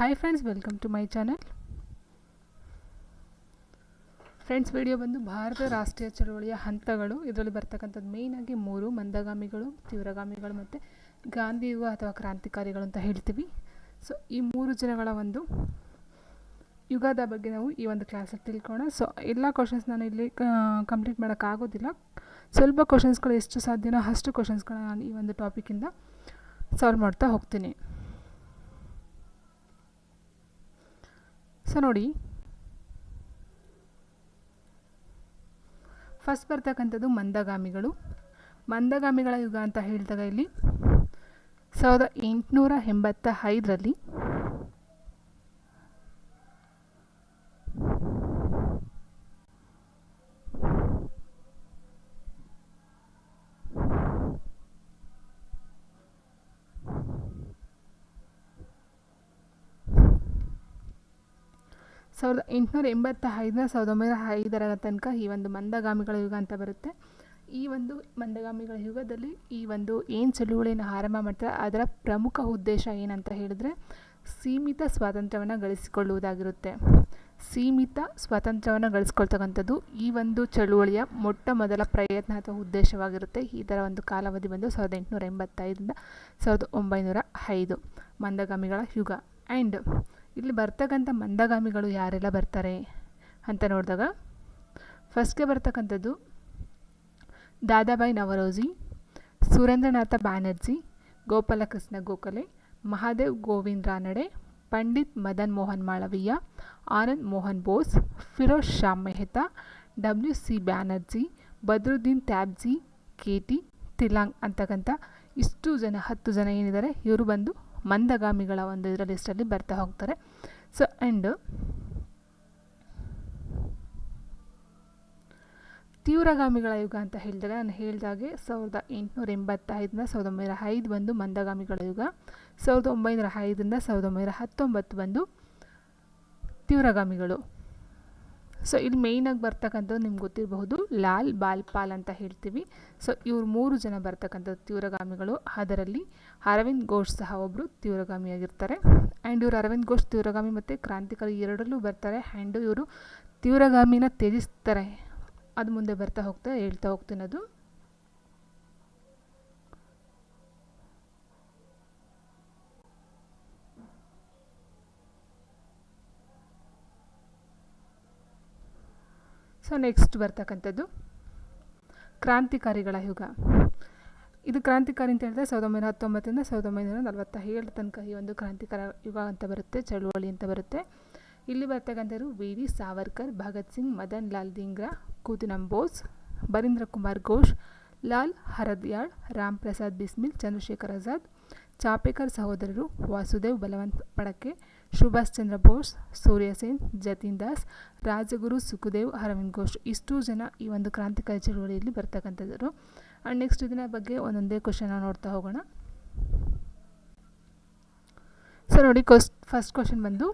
Hi friends welcome to my channel friends video ಬಂದು ಭಾರತ ರಾಷ್ಟ್ರೀಯ ಚಳವಳಿಯ ಹಂತಗಳು, ಇದರಲ್ಲಿ ಬರ್ತಕ್ಕಂಥದ್ದು ಮೇಯ್ನಾಗಿ ಮೂರು, ಮಂದಗಾಮಿಗಳು, ತೀವ್ರಗಾಮಿಗಳು ಮತ್ತು ಗಾಂಧಿ ಯುಗ ಅಥವಾ ಕ್ರಾಂತಿಕಾರಿಗಳು ಅಂತ ಹೇಳ್ತೀವಿ. ಸೊ ಈ ಮೂರು ಜನಗಳ ಒಂದು ಯುಗದ ಬಗ್ಗೆ ನಾವು ಈ ಒಂದು ಕ್ಲಾಸಲ್ಲಿ ತಿಳ್ಕೋಣ ಸೊ ಎಲ್ಲ ಕ್ವಶನ್ಸ್ ನಾನು ಇಲ್ಲಿ ಕಂಪ್ಲೀಟ್ ಮಾಡೋಕ್ಕಾಗೋದಿಲ್ಲ ಸ್ವಲ್ಪ ಕ್ವಶನ್ಸ್ಗಳು ಎಷ್ಟು ಸಾಧ್ಯನೋ ಅಷ್ಟು ಕ್ವಶನ್ಸ್ಗಳನ್ನ ನಾನು ಈ ಒಂದು ಟಾಪಿಕಿಂದ ಸಾಲ್ವ್ ಮಾಡ್ತಾ ಹೋಗ್ತೀನಿ. ಸೊ ನೋಡಿ. ಫಸ್ಟ್ ಬರ್ತಕ್ಕಂಥದ್ದು ಮಂದಗಾಮಿಗಳು. ಮಂದಗಾಮಿಗಳ ಯುಗ ಅಂತ ಹೇಳಿದಾಗ ಇಲ್ಲಿ ಸಾವಿರದ ಎಂಟುನೂರ ಎಂಬತ್ತ ಐದರಲ್ಲಿ ಸಾವಿರದ ಎಂಟುನೂರ ಎಂಬತ್ತ ಐದರ ಸಾವಿರದ ಒಂಬೈನೂರ ಐದರ ತನಕ ಈ ಒಂದು ಮಂದಗಾಮಿಗಳ ಯುಗ ಅಂತ ಬರುತ್ತೆ. ಈ ಒಂದು ಮಂದಗಾಮಿಗಳ ಯುಗದಲ್ಲಿ ಈ ಒಂದು ಏನು ಚಳುವಳಿಯನ್ನು ಆರಂಭ ಮಾಡ್ತಾರೆ, ಅದರ ಪ್ರಮುಖ ಉದ್ದೇಶ ಏನಂತ ಹೇಳಿದ್ರೆ ಸೀಮಿತ ಸ್ವಾತಂತ್ರ್ಯವನ್ನು ಗಳಿಸಿಕೊಳ್ಳುವುದಾಗಿರುತ್ತೆ. ಸೀಮಿತ ಸ್ವಾತಂತ್ರ್ಯವನ್ನು ಗಳಿಸ್ಕೊಳ್ತಕ್ಕಂಥದ್ದು ಈ ಒಂದು ಚಳುವಳಿಯ ಮೊಟ್ಟ ಮೊದಲ ಪ್ರಯತ್ನ ಅಥವಾ ಉದ್ದೇಶವಾಗಿರುತ್ತೆ. ಇದರ ಒಂದು ಕಾಲಾವಧಿ ಬಂದು ಸಾವಿರದ ಎಂಟುನೂರ ಎಂಬತ್ತೈದರಿಂದ ಸಾವಿರದ ಒಂಬೈನೂರ ಐದು ಮಂದಗಾಮಿಗಳ ಯುಗ. ಆ್ಯಂಡ್ ಇಲ್ಲಿ ಬರ್ತಕ್ಕಂಥ ಮಂದಗಾಮಿಗಳು ಯಾರೆಲ್ಲ ಬರ್ತಾರೆ ಅಂತ ನೋಡಿದಾಗ ಫಸ್ಟ್ಗೆ ಬರ್ತಕ್ಕಂಥದ್ದು Dadabhai Naoroji, Surendranath Banerjee, Gopal Krishna Gokhale, Mahadev Govind Ranade, Pandit Madan Mohan Malaviya, Anand Mohan Bose, Firoz Shah Mehta, W C Banerjee, Badruddin Tyabji K T Telang ಅಂತಕ್ಕಂಥ ಇಷ್ಟು ಜನ ಹತ್ತು ಜನ ಏನಿದ್ದಾರೆ ಇವರು ಬಂದು ಮಂದಗಾಮಿಗಳ ಒಂದು ಇದರ ಲಿಸ್ಟಲ್ಲಿ ಬರ್ತಾ ಹೋಗ್ತಾರೆ. ಸೊ ಆ್ಯಂಡ್ ತೀವ್ರಗಾಮಿಗಳ ಯುಗ ಅಂತ ಹೇಳಿದಾಗ ನಾನು ಹೇಳಿದಾಗೆ ಸಾವಿರದ ಎಂಟುನೂರ ಎಂಬತ್ತೈದರಿಂದ ಸಾವಿರದ ಒಂಬೈನೂರ ಐದು ಬಂದು ಮಂದಗಾಮಿಗಳ ಯುಗ, ಸಾವಿರದ ಒಂಬೈನೂರ ಐದರಿಂದ ಸಾವಿರದ ಒಂಬೈನೂರ ಹತ್ತೊಂಬತ್ತು ಬಂದು ತೀವ್ರಗಾಮಿಗಳು. ಸೊ ಇಲ್ಲಿ ಮೇಯ್ನಾಗಿ ಬರ್ತಕ್ಕಂಥದ್ದು ನಿಮ್ಗೆ ಗೊತ್ತಿರಬಹುದು ಲಾಲ್ ಬಾಲ್ ಪಾಲ್ ಅಂತ ಹೇಳ್ತೀವಿ. ಸೊ ಇವ್ರು ಮೂರು ಜನ ಬರ್ತಕ್ಕಂಥದ್ದು ತೀವ್ರಗಾಮಿಗಳು ಅದರಲ್ಲಿ ಅರವಿಂದ್ ಘೋಷ್ ಸಹ ಒಬ್ಬರು ತೀವ್ರಗಾಮಿಯಾಗಿರ್ತಾರೆ ಆ್ಯಂಡ್ ಇವರು ಅರವಿಂದ್ ಘೋಷ್ ತೀವ್ರಗಾಮಿ ಮತ್ತು ಕ್ರಾಂತಿಕಾರಿ ಎರಡರಲ್ಲೂ ಬರ್ತಾರೆ. ಆ್ಯಂಡ್ ಇವರು ತೀವ್ರಗಾಮಿನ ತ್ಯಜಿಸ್ತಾರೆ. ಅದು ಮುಂದೆ ಬರ್ತಾ ಹೋಗ್ತಾ ಹೇಳ್ತಾ ಹೋಗ್ತೀನಿ ಸೊ ನೆಕ್ಸ್ಟ್ ಬರ್ತಕ್ಕಂಥದ್ದು ಕ್ರಾಂತಿಕಾರಿಗಳ ಯುಗ. ಇದು ಕ್ರಾಂತಿಕಾರಿ ಅಂತ ಹೇಳಿದ್ರೆ ಸಾವಿರದ ಒಂಬೈನೂರ ಹತ್ತೊಂಬತ್ತರಿಂದ ಸಾವಿರದ ಒಂಬೈನೂರ ನಲವತ್ತ ಏಳು ತನಕ ಈ ಒಂದು ಕ್ರಾಂತಿಕಾರ ಯುಗ ಅಂತ ಬರುತ್ತೆ, ಚಳುವಳಿ ಅಂತ ಬರುತ್ತೆ. ಇಲ್ಲಿ ಬರ್ತಕ್ಕಂಥವ್ರು ವಿ. ವಿ. ಸಾವರ್ಕರ್, ಭಗತ್ ಸಿಂಗ್, ಮದನ್ ಲಾಲ್ ದಿಂಗ್ರಾ, ಕೂತಿನಂ ಬೋಸ್, ಬರೀಂದ್ರ ಕುಮಾರ್ ಘೋಷ್, ಲಾಲ್ ಹರದ್ಯಾಳ್, ರಾಮ್ ಪ್ರಸಾದ್ ಬಿಸ್ಮಿಲ್, ಚಂದ್ರಶೇಖರ್ ಆಜಾದ್ ಚಾಪೇಕರ್ ಸಹೋದರರು ವಾಸುದೇವ್ ಬಲವಂತ್ ಪಡಕೆ, ಸುಭಾಷ್ ಚಂದ್ರ ಬೋಸ್ ಸೂರ್ಯಸೇನ್ ಜತೀನ್ ದಾಸ್, ರಾಜಗುರು ಸುಖದೇವ್, ಅರವಿಂದ್ ಘೋಷ್ ಇಷ್ಟು ಜನ ಈ ಒಂದು ಕ್ರಾಂತಿಕಾರಿ ಚಳುವಳಿಯಲ್ಲಿ ಬರ್ತಕ್ಕಂಥದ್ದರು. ಆ್ಯಂಡ್ ನೆಕ್ಸ್ಟ್ ಇದನ್ನ ಬಗ್ಗೆ ಒಂದೊಂದೇ ಕ್ವಶನ್ ನೋಡ್ತಾ ಹೋಗೋಣ. ಸೊ ನೋಡಿ ಕ್ವಸ್ ಫಸ್ಟ್ ಕ್ವಶನ್ ಬಂದು,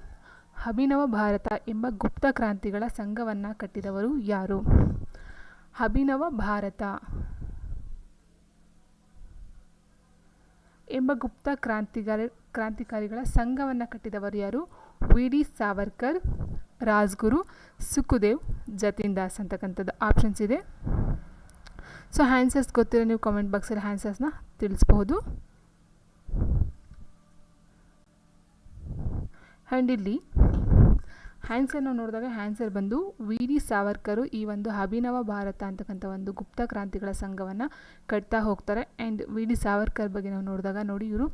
ಅಭಿನವ ಭಾರತ ಎಂಬ ಗುಪ್ತ ಕ್ರಾಂತಿಗಳ ಸಂಘವನ್ನು ಕಟ್ಟಿದವರು ಯಾರು? ಅಭಿನವ ಭಾರತ. ಎಂಬ ಗುಪ್ತ ಕ್ರಾಂತಿಗಾರ, ಕ್ರಾಂತಿಕಾರಿಗಳ ಸಂಘವನ್ನು ಕಟ್ಟಿದವರು ಯಾರು? ವಿ. ಡಿ. ಸಾವರ್ಕರ್, ರಾಜ್ಗುರು, ಸುಖದೇವ್, ಜತೀನ್ ದಾಸ್ ಅಂತಕ್ಕಂಥದ್ದು ಆಪ್ಷನ್ಸ್ ಇದೆ. ಸೊ ಹ್ಯಾನ್ಸರ್ಸ್ ಗೊತ್ತಿರೋ ನೀವು ಕಾಮೆಂಟ್ ಬಾಕ್ಸಲ್ಲಿ ಹ್ಯಾನ್ಸರ್ಸ್ನ ತಿಳಿಸ್ಬಹುದು. ಆ್ಯಂಡ್ ಇಲ್ಲಿ ಹ್ಯಾನ್ಸರ್ನ ನೋಡಿದಾಗ ಹ್ಯಾನ್ಸರ್ ಬಂದು ವಿ ಡಿ ಸಾವರ್ಕರು ಈ ಒಂದು ಅಭಿನವ ಭಾರತ ಅಂತಕ್ಕಂಥ ಒಂದು ಗುಪ್ತ ಕ್ರಾಂತಿಗಳ ಸಂಘವನ್ನು ಕಟ್ತಾ ಹೋಗ್ತಾರೆ. ಆ್ಯಂಡ್ ವಿ ಡಿ ಸಾವರ್ಕರ್ ಬಗ್ಗೆ ನಾವು ನೋಡಿದಾಗ ನೋಡಿ ಇವರು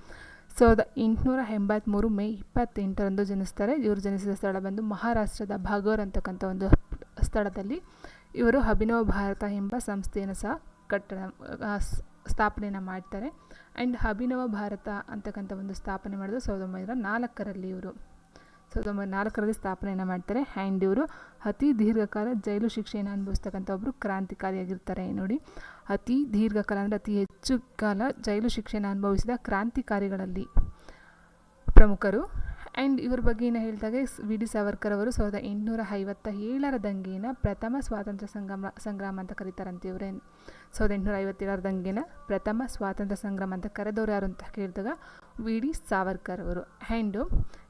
ಸಾವಿರದ ಎಂಟುನೂರ ಎಂಬತ್ತ್ಮೂರು ಮೇ ಇಪ್ಪತ್ತೆಂಟರಂದು ಜನಿಸ್ತಾರೆ. ಇವರು ಜನಿಸಿದ ಸ್ಥಳ ಬಂದು ಮಹಾರಾಷ್ಟ್ರದ ಭಾಗೋರ್ ಅಂತಕ್ಕಂಥ ಒಂದು ಸ್ಥಳದಲ್ಲಿ ಇವರು ಅಭಿನವ ಭಾರತ ಎಂಬ ಸಂಸ್ಥೆಯನ್ನು ಸಹ ಕಟ್ಟಡ ಸ್ಥಾಪನೆಯನ್ನು ಮಾಡ್ತಾರೆ. ಆ್ಯಂಡ್ ಅಭಿನವ ಭಾರತ ಅಂತಕ್ಕಂಥ ಒಂದು ಸ್ಥಾಪನೆ ಮಾಡಿದ್ರು ಸಾವಿರದ ಒಂಬೈನೂರ ನಾಲ್ಕರಲ್ಲಿ ಇವರು. ಸಾವಿರದ ಒಂಬೈನೂರ ನಾಲ್ಕರಲ್ಲಿ ಸ್ಥಾಪನೆಯನ್ನು ಮಾಡ್ತಾರೆ. ಆ್ಯಂಡ್ ಇವರು ಅತಿ ದೀರ್ಘಕಾಲ ಜೈಲು ಶಿಕ್ಷೆಯನ್ನು ಅನುಭವಿಸ್ತಕ್ಕಂಥ ಒಬ್ಬರು ಕ್ರಾಂತಿಕಾರಿಯಾಗಿರ್ತಾರೆ ನೋಡಿ. ಅತಿ ದೀರ್ಘಕಾಲ ಅಂದರೆ ಅತಿ ಹೆಚ್ಚು ಕಾಲ ಜೈಲು ಶಿಕ್ಷೆಯನ್ನು ಅನುಭವಿಸಿದ ಕ್ರಾಂತಿಕಾರಿಗಳಲ್ಲಿ ಪ್ರಮುಖರು. ಆ್ಯಂಡ್ ಇವ್ರ ಬಗ್ಗೆ ಏನು ಹೇಳಿದಾಗ ವಿ ಡಿ ಸಾವರ್ಕರ್ ಅವರು ಸಾವಿರದ ಎಂಟುನೂರ ಐವತ್ತ ಏಳರ ದಂಗೆನ ಪ್ರಥಮ ಸ್ವಾತಂತ್ರ್ಯ ಸಂಗ್ರಾಮ ಸಂಗ್ರಾಮ ಅಂತ ಕರೀತಾರಂತೆ ಇವರೇನು ಸಾವಿರದ ಎಂಟುನೂರ ಐವತ್ತೇಳರ ದಂಗೆನ ಪ್ರಥಮ ಸ್ವಾತಂತ್ರ್ಯ ಸಂಗ್ರಾಮ ಅಂತ ಕರೆದವರು ಯಾರು ಅಂತ ಕೇಳಿದಾಗ ವಿ ಡಿ ಸಾವರ್ಕರ್ ಅವರು. ಆ್ಯಂಡು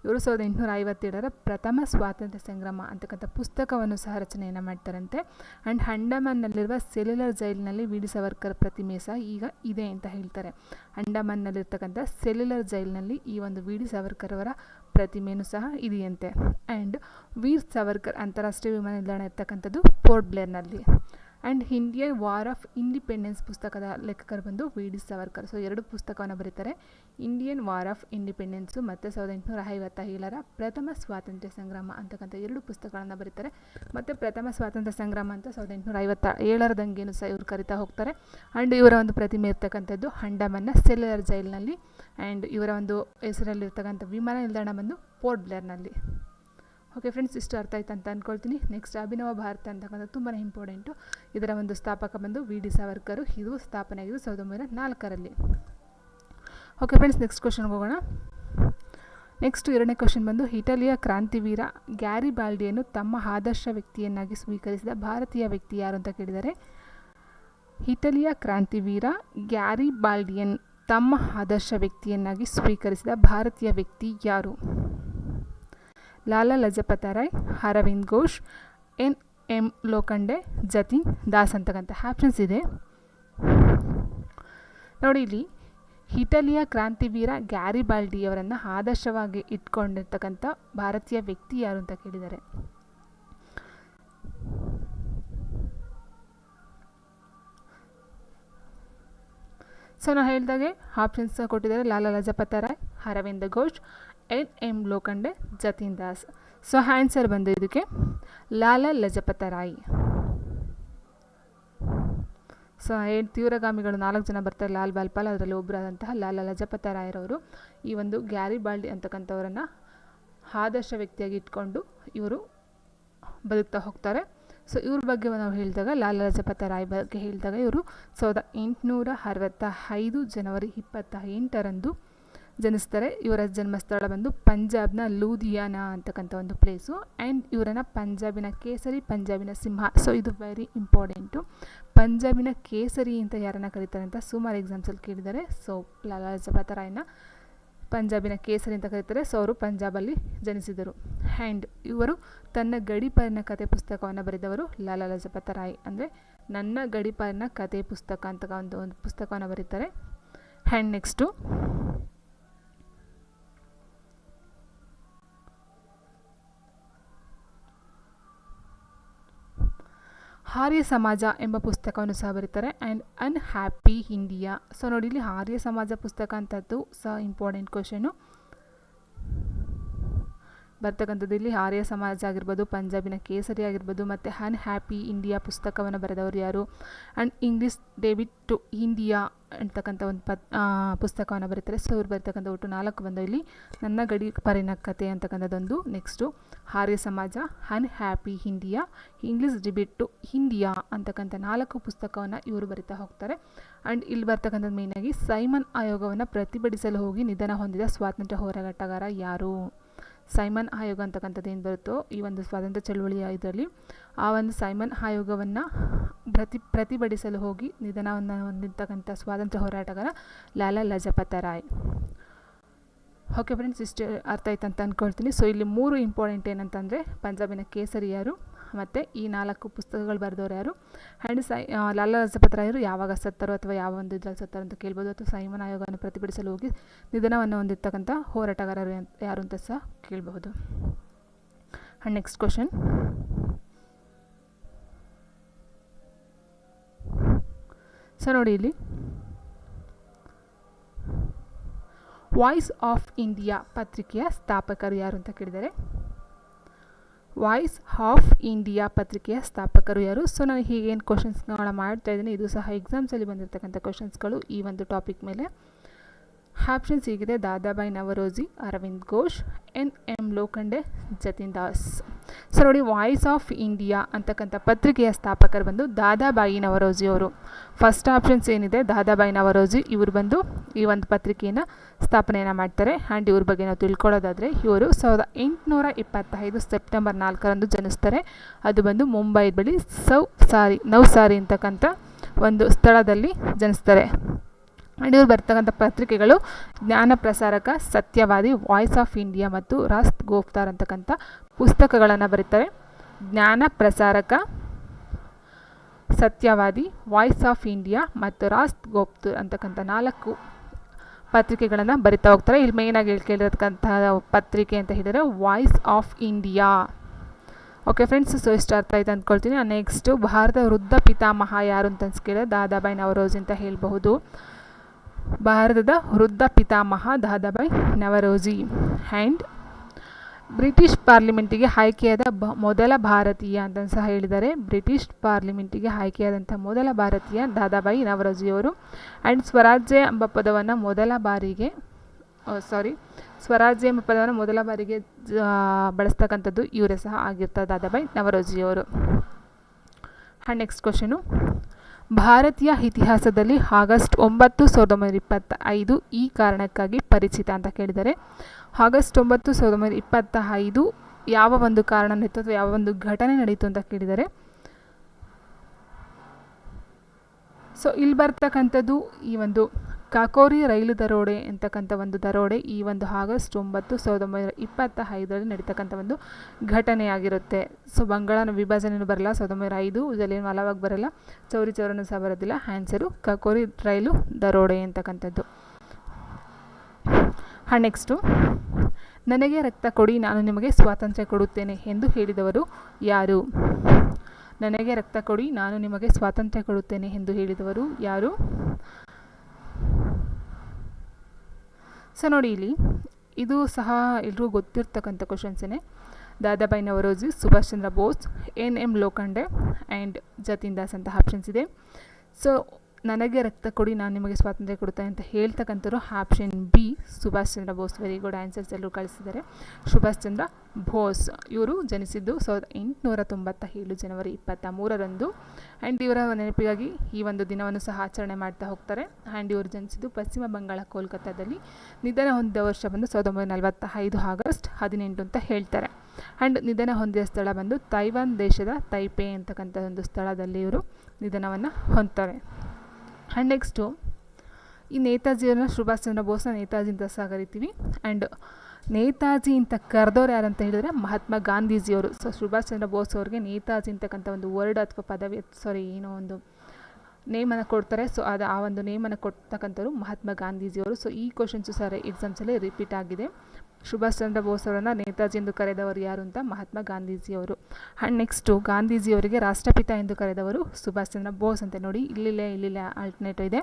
ಇವರು ಸಾವಿರದ ಎಂಟುನೂರ ಐವತ್ತೇಳರ ಪ್ರಥಮ ಸ್ವಾತಂತ್ರ್ಯ ಸಂಗ್ರಾಮ ಅಂತಕ್ಕಂಥ ಪುಸ್ತಕವನ್ನು ಸಹ ರಚನೆಯನ್ನು ಮಾಡ್ತಾರಂತೆ. ಆ್ಯಂಡ್ ಅಂಡಮಾನ್ನಲ್ಲಿರುವ ಸೆಲ್ಯುಲರ್ ಜೈಲಿನಲ್ಲಿ ವಿ ಡಿ ಸಾವರ್ಕರ್ ಪ್ರತಿಮೆ ಸಹ ಈಗ ಇದೆ ಅಂತ ಹೇಳ್ತಾರೆ. ಅಂಡಮಾನ್ನಲ್ಲಿರ್ತಕ್ಕಂಥ ಸೆಲ್ಯುಲರ್ ಜೈಲಿನಲ್ಲಿ ಈ ಒಂದು ವಿ ಡಿ ಸಾವರ್ಕರ್ ಅವರ ಪ್ರತಿಮೆಯೂ ಸಹ ಇದೆಯಂತೆ. ಆ್ಯಂಡ್ ವೀರ್ ಸಾವರ್ಕರ್ ಅಂತಾರಾಷ್ಟ್ರೀಯ ವಿಮಾನ ನಿಲ್ದಾಣ ಇರ್ತಕ್ಕಂಥದ್ದು Port ಬ್ಲೇರ್ನಲ್ಲಿ. And Indian war of independence ಪುಸ್ತಕದ ಲೇಖಕರು ಬಂದು ವಿ. ಡಿ. ಸಾವರ್ಕರ್. ಸೊ ಎರಡು ಪುಸ್ತಕವನ್ನು ಬರೀತಾರೆ. ಇಂಡಿಯನ್ ವಾರ್ ಆಫ್ ಇಂಡಿಪೆಂಡೆನ್ಸು ಮತ್ತು ಸಾವಿರದ ಎಂಟುನೂರ ಐವತ್ತ ಏಳರ ಪ್ರಥಮ ಸ್ವಾತಂತ್ರ್ಯ ಸಂಗ್ರಾಮ ಅಂತಕ್ಕಂಥ ಎರಡು ಪುಸ್ತಕಗಳನ್ನು ಬರೀತಾರೆ. ಮತ್ತು ಪ್ರಥಮ ಸ್ವಾತಂತ್ರ್ಯ ಸಂಗ್ರಾಮ ಅಂತ ಸಾವಿರದ ಎಂಟುನೂರ ಐವತ್ತ ಏಳರ ದಂಗೆಯನ್ನು ಸಹ ಇವರು ಕರಿತಾ ಹೋಗ್ತಾರೆ. ಆ್ಯಂಡ್ ಇವರ ಒಂದು ಪ್ರತಿಮೆ ಇರ್ತಕ್ಕಂಥದ್ದು ಹಂಡಮನ್ನ ಸೆಲ್ಯುಲರ್ ಜೈಲ್ನಲ್ಲಿ. ಆ್ಯಂಡ್ ಇವರ ಒಂದು ಹೆಸರಲ್ಲಿರ್ತಕ್ಕಂಥ ವಿಮಾನ ನಿಲ್ದಾಣ ಬಂದು ಪೋರ್ಟ್ ಬ್ಲೇರ್ನಲ್ಲಿ. ಓಕೆ ಫ್ರೆಂಡ್ಸ್ ಇಷ್ಟು ಅರ್ಥ ಆಯ್ತು ಅಂತ ಅಂದ್ಕೊಳ್ತೀನಿ ನೆಕ್ಸ್ಟ್ ಅಭಿನವ ಭಾರತ ಅಂತಕ್ಕಂಥ ತುಂಬಾ ಇಂಪಾರ್ಟೆಂಟು ಇದರ ಒಂದು ಸ್ಥಾಪಕ ಬಂದು ವಿ. ಡಿ. ಸಾವರ್ಕರು. ಇದು ಸ್ಥಾಪನೆ ಆಗಿದ್ದು ಸಾವಿರದ ಒಂಬೈನೂರ ನಾಲ್ಕರಲ್ಲಿ. ಓಕೆ ಫ್ರೆಂಡ್ಸ್ ನೆಕ್ಸ್ಟ್ ಕ್ವಶನ್ಗೆ ಹೋಗೋಣ. ನೆಕ್ಸ್ಟ್ ಎರಡನೇ ಕ್ವಶನ್ ಬಂದು, ಇಟಲಿಯ ಕ್ರಾಂತಿವೀರ ಗ್ಯಾರಿ ಬಾಲ್ಡಿಯನ್ನು ತಮ್ಮ ಆದರ್ಶ ವ್ಯಕ್ತಿಯನ್ನಾಗಿ ಸ್ವೀಕರಿಸಿದ ಭಾರತೀಯ ವ್ಯಕ್ತಿ ಯಾರು ಅಂತ ಕೇಳಿದರೆ, ಇಟಲಿಯ ಕ್ರಾಂತಿವೀರ ಗ್ಯಾರಿ ಬಾಲ್ಡಿಯನ್ ತಮ್ಮ ಆದರ್ಶ ವ್ಯಕ್ತಿಯನ್ನಾಗಿ ಸ್ವೀಕರಿಸಿದ ಭಾರತೀಯ ವ್ಯಕ್ತಿ ಯಾರು? ಲಾಲಾ ಲಜಪತ ರಾಯ್ ಅರವಿಂದ್ ಘೋಷ್, ಎನ್ ಎಂ ಲೋಖಂಡೆ, ಜತಿನ್ ದಾಸ್ ಅಂತಕ್ಕಂಥ ಆಪ್ಷನ್ಸ್ ಇದೆ. ನೋಡಿ ಇಲ್ಲಿ ಇಟಲಿಯ ಕ್ರಾಂತಿವೀರ ಗ್ಯಾರಿಬಾಲ್ಡಿಯವರನ್ನು ಆದರ್ಶವಾಗಿ ಇಟ್ಕೊಂಡಿರ್ತಕ್ಕಂಥ ಭಾರತೀಯ ವ್ಯಕ್ತಿ ಯಾರು ಅಂತ ಕೇಳಿದ್ದಾರೆ. ಸೊ ನಾವು ಹೇಳಿದಾಗೆ ಆಪ್ಷನ್ಸ್ ಕೊಟ್ಟಿದ್ದಾರೆ Lala Lajpat Rai Aurobindo Ghosh N M Lokhande Jatin Das. So answer ಬಂದು ಇದಕ್ಕೆ. ಲಾಲ ಲಜಪತ ರಾಯ್. ಸೊ ಏನು ತೀವ್ರಗಾಮಿಗಳು ನಾಲ್ಕು ಜನ ಬರ್ತಾರೆ ಲಾಲ್ ಬಾಲ್ಪಾಲ್, ಅದರಲ್ಲಿ ಒಬ್ಬರಾದಂತಹ ಲಾಲ ಲಜಪತ ರಾಯರವರು. ಈ ಒಂದು ಗ್ಯಾರಿ ಬಾಲ್ಡಿ ಅಂತಕ್ಕಂಥವರನ್ನು ಆದರ್ಶ ವ್ಯಕ್ತಿಯಾಗಿ ಇಟ್ಕೊಂಡು ಇವರು ಬದುಕ್ತಾ ಹೋಗ್ತಾರೆ. ಸೊ ಇವ್ರ ಬಗ್ಗೆ ನಾವು ಹೇಳಿದಾಗ, ಲಾಲ ಲಜಪತ ರಾಯ್ ಬಗ್ಗೆ ಹೇಳಿದಾಗ ಇವರು ಸಾವಿರದ ಎಂಟುನೂರ ಅರವತ್ತ ಐದು ಜನವರಿ ಇಪ್ಪತ್ತ ಎಂಟರಂದು ಜನಿಸ್ತಾರೆ. ಇವರ ಜನ್ಮಸ್ಥಳ ಬಂದು ಪಂಜಾಬ್ನ ಲೂಧಿಯಾನ ಅಂತಕ್ಕಂಥ ಒಂದು ಪ್ಲೇಸು ಆ್ಯಂಡ್ ಇವರನ್ನು ಪಂಜಾಬಿನ ಕೇಸರಿ, ಪಂಜಾಬಿನ ಸಿಂಹ. ಸೊ ಇದು ವೆರಿ ಇಂಪಾರ್ಟೆಂಟು ಪಂಜಾಬಿನ ಕೇಸರಿ ಅಂತ ಯಾರನ್ನ ಕರೀತಾರೆ ಅಂತ ಸುಮಾರು ಎಕ್ಸಾಮ್ಸಲ್ಲಿ ಕೇಳಿದ್ದಾರೆ. ಸೊ ಲಾಲಾ ಲಜಪತ ರಾಯ್ನ ಪಂಜಾಬಿನ ಕೇಸರಿ ಅಂತ ಕರೀತಾರೆ. ಸೊ ಅವರು ಪಂಜಾಬಲ್ಲಿ ಜನಿಸಿದರು. ಆ್ಯಂಡ್ ಇವರು ತನ್ನ ಗಡಿಪಾರಿನ ಕತೆ ಪುಸ್ತಕವನ್ನು ಬರೆದವರು ಲಾಲಾ ಲಜಪತ ರಾಯ್. ಅಂದರೆ ನನ್ನ ಗಡಿಪಾರಿನ ಕತೆ ಪುಸ್ತಕ ಅಂತ ಒಂದು ಒಂದು ಪುಸ್ತಕವನ್ನು ಬರೀತಾರೆ. ಆ್ಯಂಡ್ ನೆಕ್ಸ್ಟು ಆರ್ಯ ಸಮಾಜ ಎಂಬ ಪುಸ್ತಕವನ್ನು ಸಹ ಬರೀತಾರೆ. ಆ್ಯಂಡ್ ಅನ್ಹ್ಯಾಪಿ ಇಂಡಿಯಾ ಸೊ ನೋಡಿ, ಇಲ್ಲಿ ಆರ್ಯ ಸಮಾಜ ಪುಸ್ತಕ ಅಂತದ್ದು ಸಹ ಇಂಪಾರ್ಟೆಂಟ್ ಕ್ವಶನು ಬರ್ತಕ್ಕಂಥದ್ದು. ಇಲ್ಲಿ ಆರ್ಯ ಸಮಾಜ ಆಗಿರ್ಬೋದು, ಪಂಜಾಬಿನ ಕೇಸರಿ ಆಗಿರ್ಬೋದು, ಮತ್ತು ಅನ್ ಹ್ಯಾಪಿ ಇಂಡಿಯಾ ಪುಸ್ತಕವನ್ನು ಬರೆದವರು ಯಾರು? And English debt to India ಅಂತಕ್ಕಂಥ ಒಂದು ಪತ್ ಪುಸ್ತಕವನ್ನು ಬರೀತಾರೆ. ಸೊ ಇವ್ರು ಬರ್ತಕ್ಕಂಥ ಒಟ್ಟು ನಾಲ್ಕು ಬಂದು ಇಲ್ಲಿ ನನ್ನ ಗಡಿ ಪರಿನ ಕತೆ ಅಂತಕ್ಕಂಥದ್ದೊಂದು next Arya Samaj unhappy India English debit to India ಅಂತಕ್ಕಂಥ ನಾಲ್ಕು ಪುಸ್ತಕವನ್ನು ಇವರು ಬರಿತಾ ಹೋಗ್ತಾರೆ. ಆ್ಯಂಡ್ ಇಲ್ಲಿ ಬರ್ತಕ್ಕಂಥದ್ದು ಮೇಯ್ನಾಗಿ ಸೈಮನ್ ಆಯೋಗವನ್ನು ಪ್ರತಿಭಟಿಸಲು ಹೋಗಿ ನಿಧನ ಹೊಂದಿದ ಸ್ವಾತಂತ್ರ್ಯ ಹೋರಾಟಗಾರ ಯಾರು? ಸೈಮನ್ ಆಯೋಗ ಅಂತಕ್ಕಂಥದ್ದು ಏನು ಬರುತ್ತೋ ಈ ಒಂದು ಸ್ವಾತಂತ್ರ್ಯ ಚಳುವಳಿಯ ಇದರಲ್ಲಿ, ಆ ಒಂದು ಸೈಮನ್ ಆಯೋಗವನ್ನು ಪ್ರತಿ, ಪ್ರತಿಭಟಿಸಲು ಹೋಗಿ ನಿಧನವನ್ನು ಹೊಂದಿರ್ತಕ್ಕಂಥ ಸ್ವಾತಂತ್ರ್ಯ ಹೋರಾಟಗಾರ ಲಾಲಾ ಲಜಪತ ರಾಯ್. ಓಕೆ ಫ್ರೆಂಡ್ಸ್ ಇಷ್ಟು ಅರ್ಥ ಆಯ್ತು ಅಂತ ಅಂದ್ಕೊಳ್ತೀನಿ ಸೊ ಇಲ್ಲಿ ಮೂರು ಇಂಪಾರ್ಟೆಂಟ್ ಏನಂತಂದರೆ, ಪಂಜಾಬಿನ ಕೇಸರಿ ಯಾರು ಮತ್ತು ಈ ನಾಲ್ಕು ಪುಸ್ತಕಗಳು ಬರೆದವರು ಯಾರು? ಆ್ಯಂಡ್ ಸೈ ಲಾಲಾ ಲಜಪತ್ ರಾಯರು ಯಾವಾಗ ಸತ್ತರು ಅಥವಾ ಯಾವ ಒಂದು ಇದ್ರಲ್ಲಿ ಸತ್ತರು ಅಂತ ಕೇಳ್ಬೋದು. ಅಥವಾ ಸೈಮನ್ ಆಯೋಗವನ್ನು ಪ್ರತಿಭಟಿಸಲು ಹೋಗಿ ನಿಧನವನ್ನು ಹೊಂದಿರ್ತಕ್ಕಂಥ ಹೋರಾಟಗಾರರು ಯಾರು ಅಂತ ಸಹ ಕೇಳಬಹುದು. And next question. ಸರ್ ನೋಡಿ ಇಲ್ಲಿ. ವಾಯ್ಸ್ ಆಫ್ ಇಂಡಿಯಾ ಪತ್ರಿಕೆಯ ಸ್ಥಾಪಕರು ಯಾರು ಅಂತ ಕೇಳಿದರೆ ವಾಯ್ಸ್ ಆಫ್ ಇಂಡಿಯಾ ಪತ್ರಿಕೆಯ ಸ್ಥಾಪಕರು ಯಾರು? ಸೊ ನಾನು ಹೀಗೇನು ಕ್ವಶನ್ಸ್ಗಳ ಮಾಡ್ತಾ ಇದ್ದೀನಿ. ಇದು ಸಹ ಎಕ್ಸಾಮ್ಸಲ್ಲಿ ಬಂದಿರತಕ್ಕಂಥ ಕ್ವಶನ್ಸ್ಗಳು ಈ ಒಂದು ಟಾಪಿಕ್ ಮೇಲೆ. ಆಪ್ಷನ್ಸ್ ಹೀಗಿದೆ Dadabhai Naoroji Aurobindo Ghosh N M Lokhande Jatin Das sir ನೋಡಿ ವಾಯ್ಸ್ ಆಫ್ ಇಂಡಿಯಾ ಅಂತಕ್ಕಂಥ ಪತ್ರಿಕೆಯ ಸ್ಥಾಪಕರು ಬಂದು ದಾದಾಬಾಯಿ ನವರೋಜಿ ಅವರು. ಫಸ್ಟ್ ಆಪ್ಷನ್ಸ್ ಏನಿದೆ? ದಾದಾಬಾಯಿ ನವರೋಜಿ, ಇವರು ಬಂದು ಈ ಒಂದು ಪತ್ರಿಕೆಯನ್ನು ಸ್ಥಾಪನೆಯನ್ನು ಮಾಡ್ತಾರೆ. ಆ್ಯಂಡ್ ಇವ್ರ ಬಗ್ಗೆ ನಾವು ತಿಳ್ಕೊಳ್ಳೋದಾದರೆ, ಇವರು ಸಾವಿರದ ಎಂಟುನೂರ ಇಪ್ಪತ್ತೈದು ಸೆಪ್ಟೆಂಬರ್ ನಾಲ್ಕರಂದು ಜನಿಸ್ತಾರೆ. ಅದು ಬಂದು ಮುಂಬೈ ಬಳಿ ಸೌ ಸಾರಿ, ನೌಸಾರಿ ಅಂತಕ್ಕಂಥ ಒಂದು ಸ್ಥಳದಲ್ಲಿ ಜನಿಸ್ತಾರೆ. ಇವ್ರು ಬರ್ತಕ್ಕಂಥ ಪತ್ರಿಕೆಗಳು Gyan Prasarak, Satyavadi voice of India ಮತ್ತು ರಾಸ್ಟ್ ಗೋಫ್ತಾರ್ ಅಂತಕ್ಕಂಥ ಪುಸ್ತಕಗಳನ್ನು ಬರೀತಾರೆ. Gyan Prasarak, Satyavadi voice of India ಮತ್ತು ರಾಸ್ಟ್ ಗೋಪ್ತು ಅಂತಕ್ಕಂಥ ನಾಲ್ಕು ಪತ್ರಿಕೆಗಳನ್ನು ಬರಿತಾ ಹೋಗ್ತಾರೆ. ಇಲ್ಲಿ ಮೇಯ್ನಾಗಿ ಹೇಳಿ ಕೇಳಿರ್ತಕ್ಕಂಥ ಪತ್ರಿಕೆ ಅಂತ ಹೇಳಿದರೆ voice of India okay friends so ಇಷ್ಟ ಅರ್ಥ ಆಯ್ತು ಅಂದ್ಕೊಳ್ತೀನಿ. ನೆಕ್ಸ್ಟು ಭಾರತ ವೃದ್ಧ ಪಿತಾಮಹ ಯಾರು ಅಂತ ಕೇಳಿದ್ರೆ ದಾದಾಬಾಯಿ ನವರೋಜ್ ಅಂತ ಹೇಳಬಹುದು. ಭಾರತದ ವೃದ್ಧ ಪಿತಾಮಹ ದಾದಾಬಾಯಿ ನವರೋಜಿ. ಆ್ಯಂಡ್ ಬ್ರಿಟಿಷ್ ಪಾರ್ಲಿಮೆಂಟಿಗೆ ಆಯ್ಕೆಯಾದ ಬ, ಮೊದಲ ಭಾರತೀಯ ಅಂತ ಸಹ ಹೇಳಿದ್ದಾರೆ. ಬ್ರಿಟಿಷ್ ಪಾರ್ಲಿಮೆಂಟಿಗೆ ಆಯ್ಕೆಯಾದಂಥ ಮೊದಲ ಭಾರತೀಯ ದಾದಾಬಾಯಿ ನವರೋಜಿಯವರು ಆ್ಯಂಡ್ ಸ್ವರಾಜ್ಯ ಎಂಬ ಪದವನ್ನು ಮೊದಲ ಬಾರಿಗೆ ಸಾರಿ, ಸ್ವರಾಜ್ಯ ಎಂಬ ಪದವನ್ನು ಮೊದಲ ಬಾರಿಗೆ ಬಳಸ್ತಕ್ಕಂಥದ್ದು ಇವರೇ ಸಹ ಆಗಿರ್ತಾರೆ ದಾದಾಬಾಯಿ ನವರೋಜಿಯವರು ಆ್ಯಂಡ್ ನೆಕ್ಸ್ಟ್ ಕ್ವಶನು ಭಾರತೀಯ ಇತಿಹಾಸದಲ್ಲಿ ಆಗಸ್ಟ್ ಒಂಬತ್ತು ಸಾವಿರದ ಒಂಬೈನೂರ ಇಪ್ಪತ್ತ ಐದು ಈ ಕಾರಣಕ್ಕಾಗಿ ಪರಿಚಿತ ಅಂತ ಕೇಳಿದರೆ, ಆಗಸ್ಟ್ ಒಂಬತ್ತು ಸಾವಿರದ ಒಂಬೈನೂರ ಇಪ್ಪತ್ತ ಐದು ಯಾವ ಒಂದು ಕಾರಣ ನಡೀತು ಅಥವಾ ಯಾವ ಒಂದು ಘಟನೆ ನಡೀತು ಅಂತ ಕೇಳಿದರೆ, ಸೊ ಇಲ್ಲಿ ಬರ್ತಕ್ಕಂಥದ್ದು ಈ ಒಂದು ಕಾಕೋರಿ ರೈಲು ದರೋಡೆ ಅಂತಕ್ಕಂಥ ಒಂದು ದರೋಡೆ ಈ ಒಂದು ಆಗಸ್ಟ್ ಒಂಬತ್ತು ಸಾವಿರದ ಒಂಬೈನೂರ ಇಪ್ಪತ್ತ ಐದರಲ್ಲಿ ನಡೀತಕ್ಕಂಥ ಒಂದು ಘಟನೆಯಾಗಿರುತ್ತೆ. ಸೊ ಬಂಗಾಳನ ವಿಭಜನೆಯೂ ಬರಲ್ಲ, ಸಾವಿರದ ಒಂಬೈನೂರ ಐದು ಜಲಿಯನ್ ವಾಲಾಬಾಗ್ ಬರಲ್ಲ. ಚೌರಿ ಚೌರನೂ ಸಹ ಬರೋದಿಲ್ಲ. ಆನ್ಸರು ಕಾಕೋರಿ ರೈಲು ದರೋಡೆ ಅಂತಕ್ಕಂಥದ್ದು. ಹಾಂ, ನೆಕ್ಸ್ಟು. ನನಗೆ ರಕ್ತ ಕೊಡಿ, ನಾನು ನಿಮಗೆ ಸ್ವಾತಂತ್ರ್ಯ ಕೊಡುತ್ತೇನೆ ಎಂದು ಹೇಳಿದವರು ಯಾರು? ನನಗೆ ರಕ್ತ ಕೊಡಿ, ನಾನು ನಿಮಗೆ ಸ್ವಾತಂತ್ರ್ಯ ಕೊಡುತ್ತೇನೆ ಎಂದು ಹೇಳಿದವರು ಯಾರು? ಸೊ ನೋಡಿ ಇಲ್ಲಿ, ಇದು ಸಹ ಎಲ್ರಿಗೂ ಗೊತ್ತಿರ್ತಕ್ಕಂಥ ಕ್ವಶನ್ಸೇ Dadabhai Naoroji Subhash Chandra Bose, N M Lokhande and Jatin Das ಅಂತ ಆಪ್ಷನ್ಸ್ ಇದೆ. ಸೊ ನನಗೆ ರಕ್ತ ಕೊಡಿ, ನಾನು ನಿಮಗೆ ಸ್ವಾತಂತ್ರ್ಯ ಕೊಡ್ತೇನೆ ಅಂತ ಹೇಳ್ತಕ್ಕಂಥವ್ರು option B Subhash Chandra Bose. Very good answers ಎಲ್ಲರೂ ಕಳಿಸಿದ್ದಾರೆ. ಸುಭಾಷ್ ಚಂದ್ರ ಬೋಸ್. ಇವರು ಜನಿಸಿದ್ದು ಸಾವಿರದ ಎಂಟುನೂರ ತೊಂಬತ್ತ ಏಳು ಜನವರಿ ಇಪ್ಪತ್ತ ಮೂರರಂದು ಆ್ಯಂಡ್ ಇವರ ನೆನಪಿಗಾಗಿ ಈ ಒಂದು ದಿನವನ್ನು ಸಹ ಆಚರಣೆ ಮಾಡ್ತಾ ಹೋಗ್ತಾರೆ. ಆ್ಯಂಡ್ ಇವರು ಜನಿಸಿದ್ದು ಪಶ್ಚಿಮ ಬಂಗಾಳ ಕೋಲ್ಕತ್ತಾದಲ್ಲಿ. ನಿಧನ ಹೊಂದಿದ ವರ್ಷ ಬಂದು ಸಾವಿರದ ಒಂಬೈನೂರ ನಲವತ್ತ ಐದು ಆಗಸ್ಟ್ ಹದಿನೆಂಟು ಅಂತ ಹೇಳ್ತಾರೆ. ಆ್ಯಂಡ್ ನಿಧನ ಹೊಂದಿದ ಸ್ಥಳ ಬಂದು ತೈವಾನ್ ದೇಶದ ತೈಪೆ ಅಂತಕ್ಕಂಥ ಒಂದು ಸ್ಥಳದಲ್ಲಿ ಇವರು ನಿಧನವನ್ನು ಹೊಂದ್ತಾರೆ. ಆ್ಯಂಡ್ ನೆಕ್ಸ್ಟು ಈ ನೇತಾಜಿಯವ್ರನ್ನ ಸುಭಾಷ್ ಚಂದ್ರ ಬೋಸ್ನ ನೇತಾಜಿ ಅಂತ ಸಹ ಕರಿತೀವಿ. ಆ್ಯಂಡ್ ನೇತಾಜಿ ಅಂತ ಕರೆದವ್ರು ಯಾರಂತ ಹೇಳಿದ್ರೆ ಮಹಾತ್ಮ ಗಾಂಧೀಜಿಯವರು. ಸೊ ಸುಭಾಷ್ ಚಂದ್ರ ಬೋಸ್ ಅವ್ರಿಗೆ ನೇತಾಜಿ ಅಂತಕ್ಕಂಥ ಒಂದು ವರ್ಡ್ ಅಥವಾ ಪದವಿ ಸಾರಿ ಏನೋ ಒಂದು ನೇಮನ್ನು ಕೊಡ್ತಾರೆ. ಸೊ ಅದು ಆ ಒಂದು ನೇಮನ್ನು ಕೊಡ್ತಕ್ಕಂಥವ್ರು ಮಹಾತ್ಮ ಗಾಂಧೀಜಿಯವರು. ಸೊ ಈ ಕ್ವಶನ್ಸು ಸರ್ ಎಕ್ಸಾಮ್ಸಲ್ಲಿ ರಿಪೀಟ್ ಆಗಿದೆ. ಸುಭಾಷ್ ಚಂದ್ರ ಬೋಸ್ ಅವರನ್ನು ನೇತಾಜಿ ಎಂದು ಕರೆದವರು ಯಾರು ಅಂತ ಮಹಾತ್ಮ ಗಾಂಧೀಜಿಯವರು. ಆ್ಯಂಡ್ ನೆಕ್ಸ್ಟು ಗಾಂಧೀಜಿಯವರಿಗೆ ರಾಷ್ಟ್ರಪಿತ ಎಂದು ಕರೆದವರು ಸುಭಾಷ್ ಚಂದ್ರ ಬೋಸ್ ಅಂತ ನೋಡಿ, ಇಲ್ಲಿಲ್ಲೇ ಇಲ್ಲಿಲ್ಲೇ ಆಲ್ಟರ್ನೇಟ್ ಇದೆ.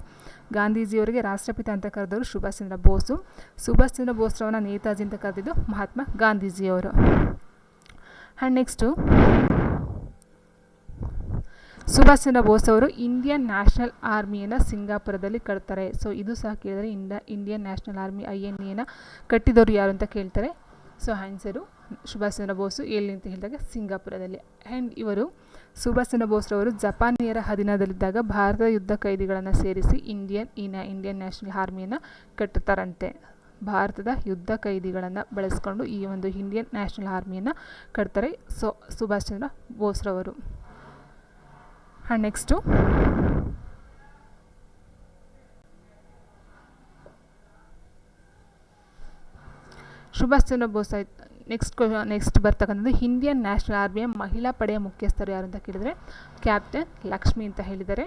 ಗಾಂಧೀಜಿಯವರಿಗೆ ರಾಷ್ಟ್ರಪಿತ ಅಂತ ಕರೆದವರು ಸುಭಾಷ್ ಚಂದ್ರ ಬೋಸು. ಸುಭಾಷ್ ಚಂದ್ರ ಬೋಸ್ರವನ್ನ ನೇತಾಜಿ ಅಂತ ಕರೆದಿದ್ದು ಮಹಾತ್ಮ ಗಾಂಧೀಜಿಯವರು. ಆ್ಯಂಡ್ ನೆಕ್ಸ್ಟು ಸುಭಾಷ್ ಚಂದ್ರ ಬೋಸ್ ಅವರು ಇಂಡಿಯನ್ ನ್ಯಾಷನಲ್ ಆರ್ಮಿಯನ್ನು ಸಿಂಗಾಪುರದಲ್ಲಿ ಕಟ್ತಾರೆ. ಸೊ ಇದು ಸಹ ಕೇಳಿದರೆ ಇಂಡ, Indian national army I N ಎನ ಕಟ್ಟಿದವರು ಯಾರು ಅಂತ ಕೇಳ್ತಾರೆ. ಸೊ ಆನ್ಸರು ಸುಭಾಷ್ ಚಂದ್ರ ಬೋಸು ಎಲ್ಲಿ ಅಂತ ಹೇಳಿದಾಗ ಸಿಂಗಾಪುರದಲ್ಲಿ. ಆ್ಯಂಡ್ ಇವರು ಸುಭಾಷ್ ಚಂದ್ರ ಬೋಸ್ರವರು ಜಪಾನಿಯರ ಅಧೀನದಲ್ಲಿದ್ದಾಗ ಭಾರತದ ಯುದ್ಧ ಖೈದಿಗಳನ್ನು ಸೇರಿಸಿ ಇಂಡಿಯನ್ ಇನ ಇಂಡಿಯನ್ ನ್ಯಾಷನಲ್ ಆರ್ಮಿಯನ್ನು ಕಟ್ಟುತ್ತಾರಂತೆ ಭಾರತದ ಯುದ್ಧ ಖೈದಿಗಳನ್ನು ಬಳಸ್ಕೊಂಡು ಈ ಒಂದು ಇಂಡಿಯನ್ ನ್ಯಾಷನಲ್ ಆರ್ಮಿಯನ್ನು ಕಟ್ತಾರೆ. So Subhash Chandra ಬೋಸ್ರವರು and next Subhash Chandra Bose next next ಬರ್ತಕ್ಕಂಥದ್ದು ಇಂಡಿಯನ್ ನ್ಯಾಷನಲ್ ಆರ್ಮಿಯ ಮಹಿಳಾ ಪಡೆಯ ಮುಖ್ಯಸ್ಥರು ಯಾರು ಅಂತ ಕೇಳಿದರೆ ಕ್ಯಾಪ್ಟನ್ ಲಕ್ಷ್ಮಿ ಅಂತ ಹೇಳಿದ್ದಾರೆ.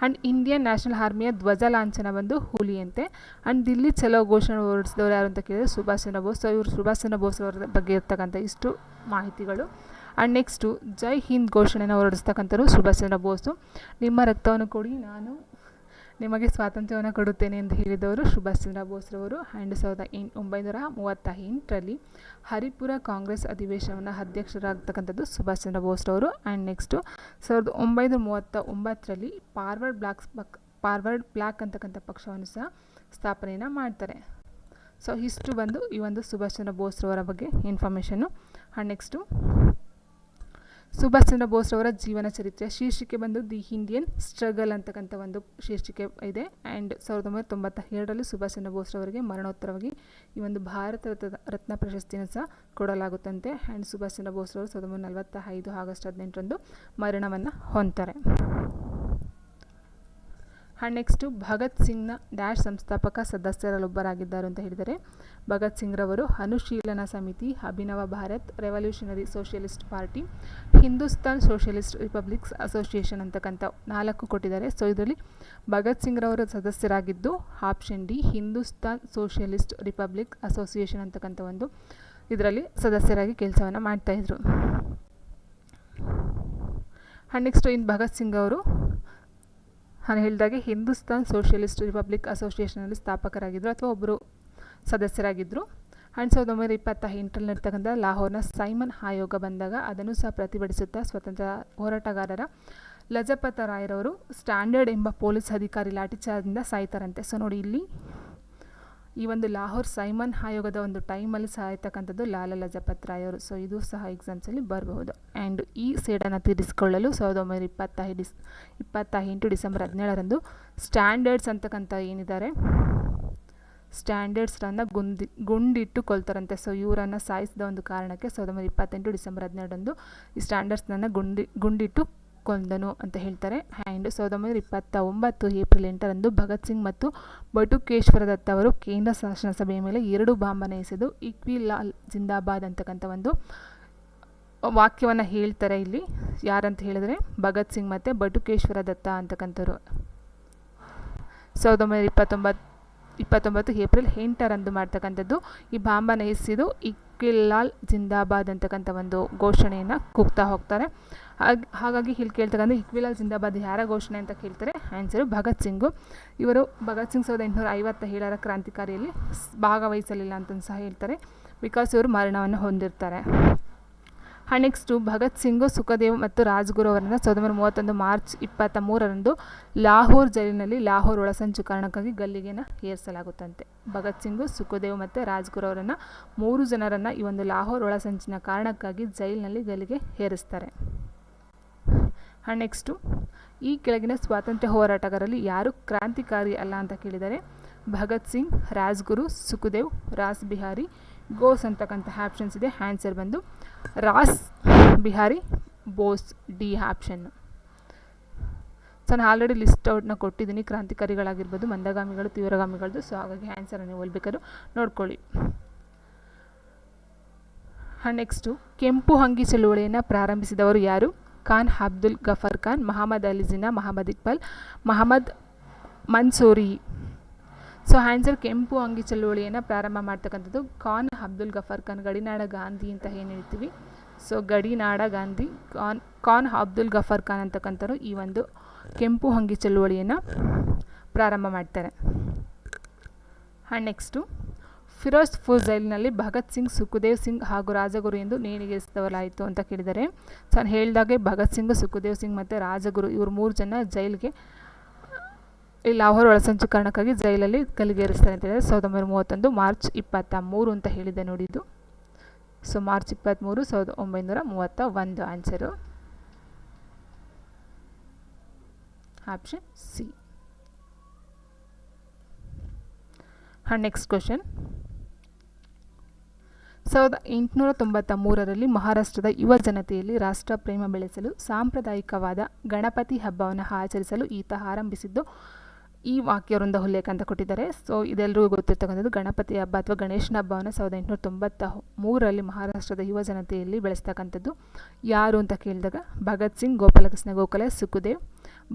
ಆ್ಯಂಡ್ ಇಂಡಿಯನ್ ನ್ಯಾಷನಲ್ ಆರ್ಮಿಯ ಧ್ವಜ ಲಾಂಛನ ಬಂದು ಹುಲಿಯಂತೆ ಆ್ಯಂಡ್ ದಿಲ್ಲಿ ಚಲೋ ಘೋಷಣೆ ಹೊರಡಿಸಿದವರು ಯಾರು ಅಂತ ಕೇಳಿದರೆ ಸುಭಾಷ್ ಚಂದ್ರ ಬೋಸ್ ಇವರು ಸುಭಾಷ್ ಚಂದ್ರ ಬೋಸ್ ಅವರ ಬಗ್ಗೆ ಇರ್ತಕ್ಕಂಥ ಇಷ್ಟು ಮಾಹಿತಿಗಳು. ಆ್ಯಂಡ್ ನೆಕ್ಸ್ಟು ಜೈ ಹಿಂದ್ ಘೋಷಣೆನ ಹೊರಡಿಸ್ತಕ್ಕಂಥವ್ರು ಸುಭಾಷ್ ಚಂದ್ರ ಬೋಸು. ನಿಮ್ಮ ರಕ್ತವನ್ನು ಕೊಡಿ, ನಾನು ನಿಮಗೆ ಸ್ವಾತಂತ್ರ್ಯವನ್ನು ಕೊಡುತ್ತೇನೆ ಎಂದು ಹೇಳಿದವರು ಸುಭಾಷ್ ಚಂದ್ರ ಬೋಸ್ರವರು. ಆ್ಯಂಡ್ ಸಾವಿರದ ಎಂಟು ಒಂಬೈನೂರ ಮೂವತ್ತ ಎಂಟರಲ್ಲಿ ಹರಿಪುರ ಕಾಂಗ್ರೆಸ್ ಅಧಿವೇಶನವನ್ನು ಅಧ್ಯಕ್ಷರಾಗ್ತಕ್ಕಂಥದ್ದು ಸುಭಾಷ್ ಚಂದ್ರ ಬೋಸ್ರವರು. ಆ್ಯಂಡ್ ನೆಕ್ಸ್ಟು ಸಾವಿರದ ಒಂಬೈನೂರ ಮೂವತ್ತ ಒಂಬತ್ತರಲ್ಲಿ ಫಾರ್ವರ್ಡ್ ಬ್ಲಾಕ್ಸ್ ಪಕ್ ಫಾರ್ವರ್ಡ್ ಬ್ಲ್ಯಾಕ್ ಅಂತಕ್ಕಂಥ ಪಕ್ಷವನ್ನು ಸಹ ಸ್ಥಾಪನೆಯನ್ನು ಮಾಡ್ತಾರೆ. ಸೊ ಇಷ್ಟು ಬಂದು ಈ ಒಂದು ಸುಭಾಷ್ ಚಂದ್ರ ಬೋಸ್ರವರ ಬಗ್ಗೆ information and next Subhash Chandra Bose ಅವರ ಜೀವನ ಚರಿತ್ರೆ. ಶೀರ್ಷಿಕೆ ಬಂದು ದಿ ಇಂಡಿಯನ್ ಸ್ಟ್ರಗಲ್ ಅಂತಕ್ಕಂಥ ಒಂದು ಶೀರ್ಷಿಕೆ ಇದೆ. ಆ್ಯಂಡ್ ಸಾವಿರದ ಒಂಬೈನೂರ ತೊಂಬತ್ತ ಏಳರಲ್ಲಿ ಸುಭಾಷ್ ಚಂದ್ರ ಬೋಸ್ರವರಿಗೆ ಮರಣೋತ್ತರವಾಗಿ ಈ ಒಂದು ಭಾರತ ರತ್ನ ಪ್ರಶಸ್ತಿಯನ್ನು ಸಹ ಕೊಡಲಾಗುತ್ತಂತೆ. ಆ್ಯಂಡ್ ಸುಭಾಷ್ ಚಂದ್ರ ಬೋಸ್ರವರು ಸಾವಿರದ ಒಂಬೈನೂರ ನಲವತ್ತ ಐದು ಆಗಸ್ಟ್ ಹದಿನೆಂಟರಂದು ಮರಣವನ್ನು ಹೊಂತಾರೆ ಆ್ಯಂಡ್ ನೆಕ್ಸ್ಟು ಭಗತ್ ಸಿಂಗ್ನ ಡ್ಯಾಶ್ ಸಂಸ್ಥಾಪಕ ಸದಸ್ಯರಲ್ಲೊಬ್ಬರಾಗಿದ್ದಾರೆ ಅಂತ ಹೇಳಿದರೆ Bhagat ಸಿಂಗ್ರವರು Anushilan Samiti, Abhinav Bharat, revolutionary socialist party, Hindustan socialist republics association ಅಂತಕ್ಕಂಥ ನಾಲ್ಕು ಕೊಟ್ಟಿದ್ದಾರೆ. ಸೊ, ಇದರಲ್ಲಿ ಭಗತ್ ಸಿಂಗ್ರವರು ಸದಸ್ಯರಾಗಿದ್ದು option D, Hindustan socialist republic association ಅಂತಕ್ಕಂಥ ಒಂದು ಇದರಲ್ಲಿ ಸದಸ್ಯರಾಗಿ ಕೆಲಸವನ್ನು ಮಾಡ್ತಾಯಿದ್ರು and next in Bhagat Singh ಅವರು ನಾನು ಹೇಳಿದಾಗೆ ಹಿಂದೂಸ್ತಾನ್ ಸೋಷಿಯಲಿಸ್ಟ್ ರಿಪಬ್ಲಿಕ್ ಅಸೋಸಿಯೇಷನಲ್ಲಿ ಸ್ಥಾಪಕರಾಗಿದ್ದರು ಅಥವಾ ಒಬ್ಬರು ಸದಸ್ಯರಾಗಿದ್ದರು ಆ್ಯಂಡ್ ಸಾವಿರದ ಒಂಬೈನೂರ ಇಪ್ಪತ್ತ ಎಂಟರಲ್ಲಿರ್ತಕ್ಕಂಥ ಲಾಹೋರ್ನ ಸೈಮನ್ ಆಯೋಗ ಬಂದಾಗ ಅದನ್ನು ಸಹ ಪ್ರತಿಭಟಿಸುತ್ತಾ ಸ್ವತಂತ್ರ ಹೋರಾಟಗಾರರ ಲಜಪತ ರಾಯರವರು ಸ್ಟ್ಯಾಂಡರ್ಡ್ ಎಂಬ ಪೊಲೀಸ್ ಅಧಿಕಾರಿ ಲಾಠಿಚಾರ್ಜಿಂದ ಸಾಯ್ತಾರಂತೆ. ಸೊ ನೋಡಿ ಇಲ್ಲಿ ಈ ಒಂದು ಲಾಹೋರ್ ಸೈಮನ್ ಆಯೋಗದ ಒಂದು ಟೈಮಲ್ಲಿ ಸಹ ಇರ್ತಕ್ಕಂಥದ್ದು ಲಾಲ ಲಜಪತ್ ರಾಯವರು ಸೊ ಇದು ಸಹ ಎಕ್ಸಾಮ್ಸಲ್ಲಿ ಬರಬಹುದು. ಆ್ಯಂಡ್ ಈ ಸೇಡನ್ನು ತೀರಿಸಿಕೊಳ್ಳಲು ಸಾವಿರದ ಒಂಬೈನೂರ ಇಪ್ಪತ್ತ ಡಿಸ್ ಇಪ್ಪತ್ತ ಎಂಟು ಡಿಸೆಂಬರ್ ಹದಿನೇಳರಂದು ಸ್ಟ್ಯಾಂಡರ್ಡ್ಸ್ ಅಂತಕ್ಕಂಥ ಏನಿದ್ದಾರೆ ಸ್ಟ್ಯಾಂಡರ್ಡ್ಸ್ರನ್ನು ಗುಂದಿ ಗುಂಡಿಟ್ಟು ಕೊಲ್ತಾರಂತೆ ಸೊ ಇವರನ್ನು ಸಾಯಿಸಿದ ಒಂದು ಕಾರಣಕ್ಕೆ ಸಾವಿರದ ಒಂಬೈನೂರ ಇಪ್ಪತ್ತೆಂಟು ಡಿಸೆಂಬರ್ ಹದಿನೆರಡರಂದು ಈ ಸ್ಟ್ಯಾಂಡರ್ಡ್ಸ್ನನ್ನು ಗುಂಡಿ ಗುಂಡಿಟ್ಟು ಕೊಂದನು ಅಂತ ಹೇಳ್ತಾರೆ. ಆ್ಯಂಡ್ ಸಾವಿರದ ಒಂಬೈನೂರ ಇಪ್ಪತ್ತ ಒಂಬತ್ತು ಏಪ್ರಿಲ್ ಎಂಟರಂದು ಭಗತ್ ಸಿಂಗ್ ಮತ್ತು ಬಟುಕೇಶ್ವರ ದತ್ತ ಅವರು ಕೇಂದ್ರ ಶಾಸನಸಭೆಯ ಮೇಲೆ ಎರಡು ಬಾಂಬನ್ನು ಎಸೆದು ಇಕ್ವಿ ಲಾಲ್ ಜಿಂದಾಬಾದ್ ಅಂತಕ್ಕಂಥ ಒಂದು ವಾಕ್ಯವನ್ನು ಹೇಳ್ತಾರೆ ಇಲ್ಲಿ. ಯಾರಂತ ಹೇಳಿದ್ರೆ, ಭಗತ್ ಸಿಂಗ್ ಮತ್ತು ಬಟುಕೇಶ್ವರ ದತ್ತ ಅಂತಕ್ಕಂಥವ್ರು. ಸಾವಿರದ ಒಂಬೈನೂರ ಇಪ್ಪತ್ತೊಂಬತ್ತು ಇಪ್ಪತ್ತೊಂಬತ್ತು ಏಪ್ರಿಲ್ ಎಂಟರಂದು ಮಾಡ್ತಕ್ಕಂಥದ್ದು. ಈ ಬಾಂಬನ ಎಸೆದು ಇಕ್ವಿಲಾಲ್ ಜಿಂದಾಬಾದ್ ಅಂತಕ್ಕಂಥ ಒಂದು ಘೋಷಣೆಯನ್ನು ಕೂಗ್ತಾ ಹೋಗ್ತಾರೆ. ಹಾಗೆ, ಹಾಗಾಗಿ ಇಲ್ಲಿ ಕೇಳ್ತಕ್ಕಂಥ ಇಕ್ವಿಲಾಲ್ ಜಿಂದಾಬಾದ್ ಯಾರ ಘೋಷಣೆ ಅಂತ ಕೇಳ್ತಾರೆ? ಆನ್ಸರು ಭಗತ್ ಸಿಂಗು. ಇವರು ಭಗತ್ ಸಿಂಗ್ ಸಾವಿರದ ಎಂಟುನೂರ ಐವತ್ತ ಏಳರ ಕ್ರಾಂತಿಕಾರಿಯಲ್ಲಿ ಭಾಗವಹಿಸಲಿಲ್ಲ ಅಂತ ಸಹ ಹೇಳ್ತಾರೆ. ಬಿಕಾಸ್ ಇವರು ಮರಣವನ್ನು ಹೊಂದಿರ್ತಾರೆ. ಆ್ಯಂಡ್ ನೆಕ್ಸ್ಟು ಭಗತ್ ಸಿಂಗು, ಸುಖದೇವ್ ಮತ್ತು ರಾಜ್ಗುರು ಅವರನ್ನು ಸಾವಿರದ ಒಂಬೈನೂರ ಮೂವತ್ತೊಂದು ಮಾರ್ಚ್ ಇಪ್ಪತ್ತ ಮೂರರಂದು ಲಾಹೋರ್ ಜೈಲಿನಲ್ಲಿ ಲಾಹೋರ್ ಒಳಸಂಚು ಕಾರಣಕ್ಕಾಗಿ ಗಲ್ಲಿಗೆನ ಏರಿಸಲಾಗುತ್ತಂತೆ. ಭಗತ್ ಸಿಂಗು, ಸುಖದೇವ್ ಮತ್ತು ರಾಜ್ಗುರು ಅವರನ್ನು ಮೂರು ಜನರನ್ನು ಈ ಒಂದು ಲಾಹೋರ್ ಒಳಸಂಚಿನ ಕಾರಣಕ್ಕಾಗಿ ಜೈಲಿನಲ್ಲಿ ಗಲ್ಲಿಗೆ ಏರಿಸ್ತಾರೆ. ಆ್ಯಂಡ್ ನೆಕ್ಸ್ಟು ಈ ಕೆಳಗಿನ ಸ್ವಾತಂತ್ರ್ಯ ಹೋರಾಟಗಾರರಲ್ಲಿ ಯಾರು ಕ್ರಾಂತಿಕಾರಿ ಅಲ್ಲ ಅಂತ ಕೇಳಿದರೆ ಭಗತ್ ಸಿಂಗ್, ರಾಜ್ಗುರು, ಸುಖದೇವ್, ರಾಸ್ ಬಿಹಾರಿ ಗೋಸ್ ಅಂತಕ್ಕಂಥ ಆಪ್ಷನ್ಸ್ ಇದೆ. ಆನ್ಸರ್ ಬಂದು Rash Behari, Bose D option so, ನಾನು ಆಲ್ರೆಡಿ ಲಿಸ್ಟ್ ಔಟ್ನ ಕೊಟ್ಟಿದ್ದೀನಿ. ಕ್ರಾಂತಿಕಾರಿಗಳಾಗಿರ್ಬೋದು, ಮಂದಗಾಮಿಗಳು, ತೀವ್ರಗಾಮಿಗಳದ್ದು. ಸೊ, ಹಾಗಾಗಿ ಆನ್ಸರನ್ನು ಹೋಲ್ಬೇಕಾದ್ರು ನೋಡ್ಕೊಳ್ಳಿ. ನೆಕ್ಸ್ಟು. ಕೆಂಪು ಹಂಗಿ ಚಳುವಳಿಯನ್ನು ಪ್ರಾರಂಭಿಸಿದವರು ಯಾರು? Khan, Abdul Ghaffar Khan Mohammad Ali Jinnah Mohammad Iqbal Mohammad Mansoori. So answer ಕೆಂಪು ಅಂಗಿ ಚಳುವಳಿಯನ್ನು ಪ್ರಾರಂಭ ಮಾಡ್ತಕ್ಕಂಥದ್ದು ಖಾನ್ ಅಬ್ದುಲ್ ಗಫರ್ ಖಾನ್, ಗಡಿನಾಡ ಗಾಂಧಿ ಅಂತ ಏನು ಹೇಳ್ತೀವಿ? ಸೊ ಗಡಿನಾಡ ಗಾಂಧಿ, ಖಾನ್ ಖಾನ್ ಅಬ್ದುಲ್ ಗಫರ್ ಖಾನ್ ಅಂತಕ್ಕಂಥವ್ರು ಈ ಒಂದು ಕೆಂಪು ಅಂಗಿ ಚಳುವಳಿಯನ್ನು ಪ್ರಾರಂಭ ಮಾಡ್ತಾರೆ. And next. ಫಿರೋಜ್ ಫುಲ್ ಜೈಲಿನಲ್ಲಿ ಭಗತ್ ಸಿಂಗ್, ಸುಖದೇವ್ ಸಿಂಗ್ ಹಾಗೂ ರಾಜಗುರು ಎಂದು ನೇಣಿಗೇರಿಸಿದವರಾಯಿತು ಅಂತ ಕೇಳಿದರೆ ಸೊ ನಾನು ಹೇಳಿದಾಗೆ ಭಗತ್ ಸಿಂಗ್, ಸುಖದೇವ್ ಸಿಂಗ್ ಮತ್ತು ರಾಜಗುರು ಇವರು ಮೂರು ಜನ ಜೈಲಿಗೆ ಈ ಲಾಹೋರ್ ಒಳಸಂಚು ಕಾರಣಕ್ಕಾಗಿ ಜೈಲಲ್ಲಿ ಕಲಿಗೇರಿಸ್ತಾರೆ ಅಂತ ಹೇಳಿದರೆ ಸಾವಿರದ ಒಂಬೈನೂರ ಮೂವತ್ತೊಂದು ಮಾರ್ಚ್ ಇಪ್ಪತ್ತ ಮೂರು ಅಂತ ಹೇಳಿದೆ ನೋಡಿದ್ದು. ಸೊ ಮಾರ್ಚ್ ಇಪ್ಪತ್ತ್ಮೂರು ಸಾವಿರದ ಒಂಬೈನೂರ ಮೂವತ್ತ ಒಂದು ಆನ್ಸರು ಆಪ್ಷನ್ ಸಿ ಹಾಂ ನೆಕ್ಸ್ಟ್ ಕ್ವಶನ್ ಸಾವಿರದ ಎಂಟುನೂರ ತೊಂಬತ್ತ ಮೂರರಲ್ಲಿ ಮಹಾರಾಷ್ಟ್ರದ ಯುವ ಜನತೆಯಲ್ಲಿ ರಾಷ್ಟ್ರ ಪ್ರೇಮ ಬೆಳೆಸಲು ಸಾಂಪ್ರದಾಯಿಕವಾದ ಗಣಪತಿ ಹಬ್ಬವನ್ನು ಆಚರಿಸಲು ಈತ ಆರಂಭಿಸಿದ್ದು ಈ ವಾಕ್ಯವೃಂದ ಉಲ್ಲೇಖ ಅಂತ ಕೊಟ್ಟಿದ್ದಾರೆ. ಸೊ ಇದೆಲ್ಲರಿಗೂ ಗೊತ್ತಿರ್ತಕ್ಕಂಥದ್ದು ಗಣಪತಿ ಹಬ್ಬ ಅಥವಾ ಗಣೇಶನ ಹಬ್ಬವನ್ನು ಸಾವಿರದ ಎಂಟುನೂರ ತೊಂಬತ್ತ ಮೂರರಲ್ಲಿ ಮಹಾರಾಷ್ಟ್ರದ ಯುವ ಜನತೆಯಲ್ಲಿ ಬೆಳೆಸ್ತಕ್ಕಂಥದ್ದು. ಯಾರು ಅಂತ ಕೇಳಿದಾಗ ಭಗತ್ ಸಿಂಗ್, ಗೋಪಾಲಕೃಷ್ಣ ಗೋಖಲೆ, ಸುಖದೇವ್,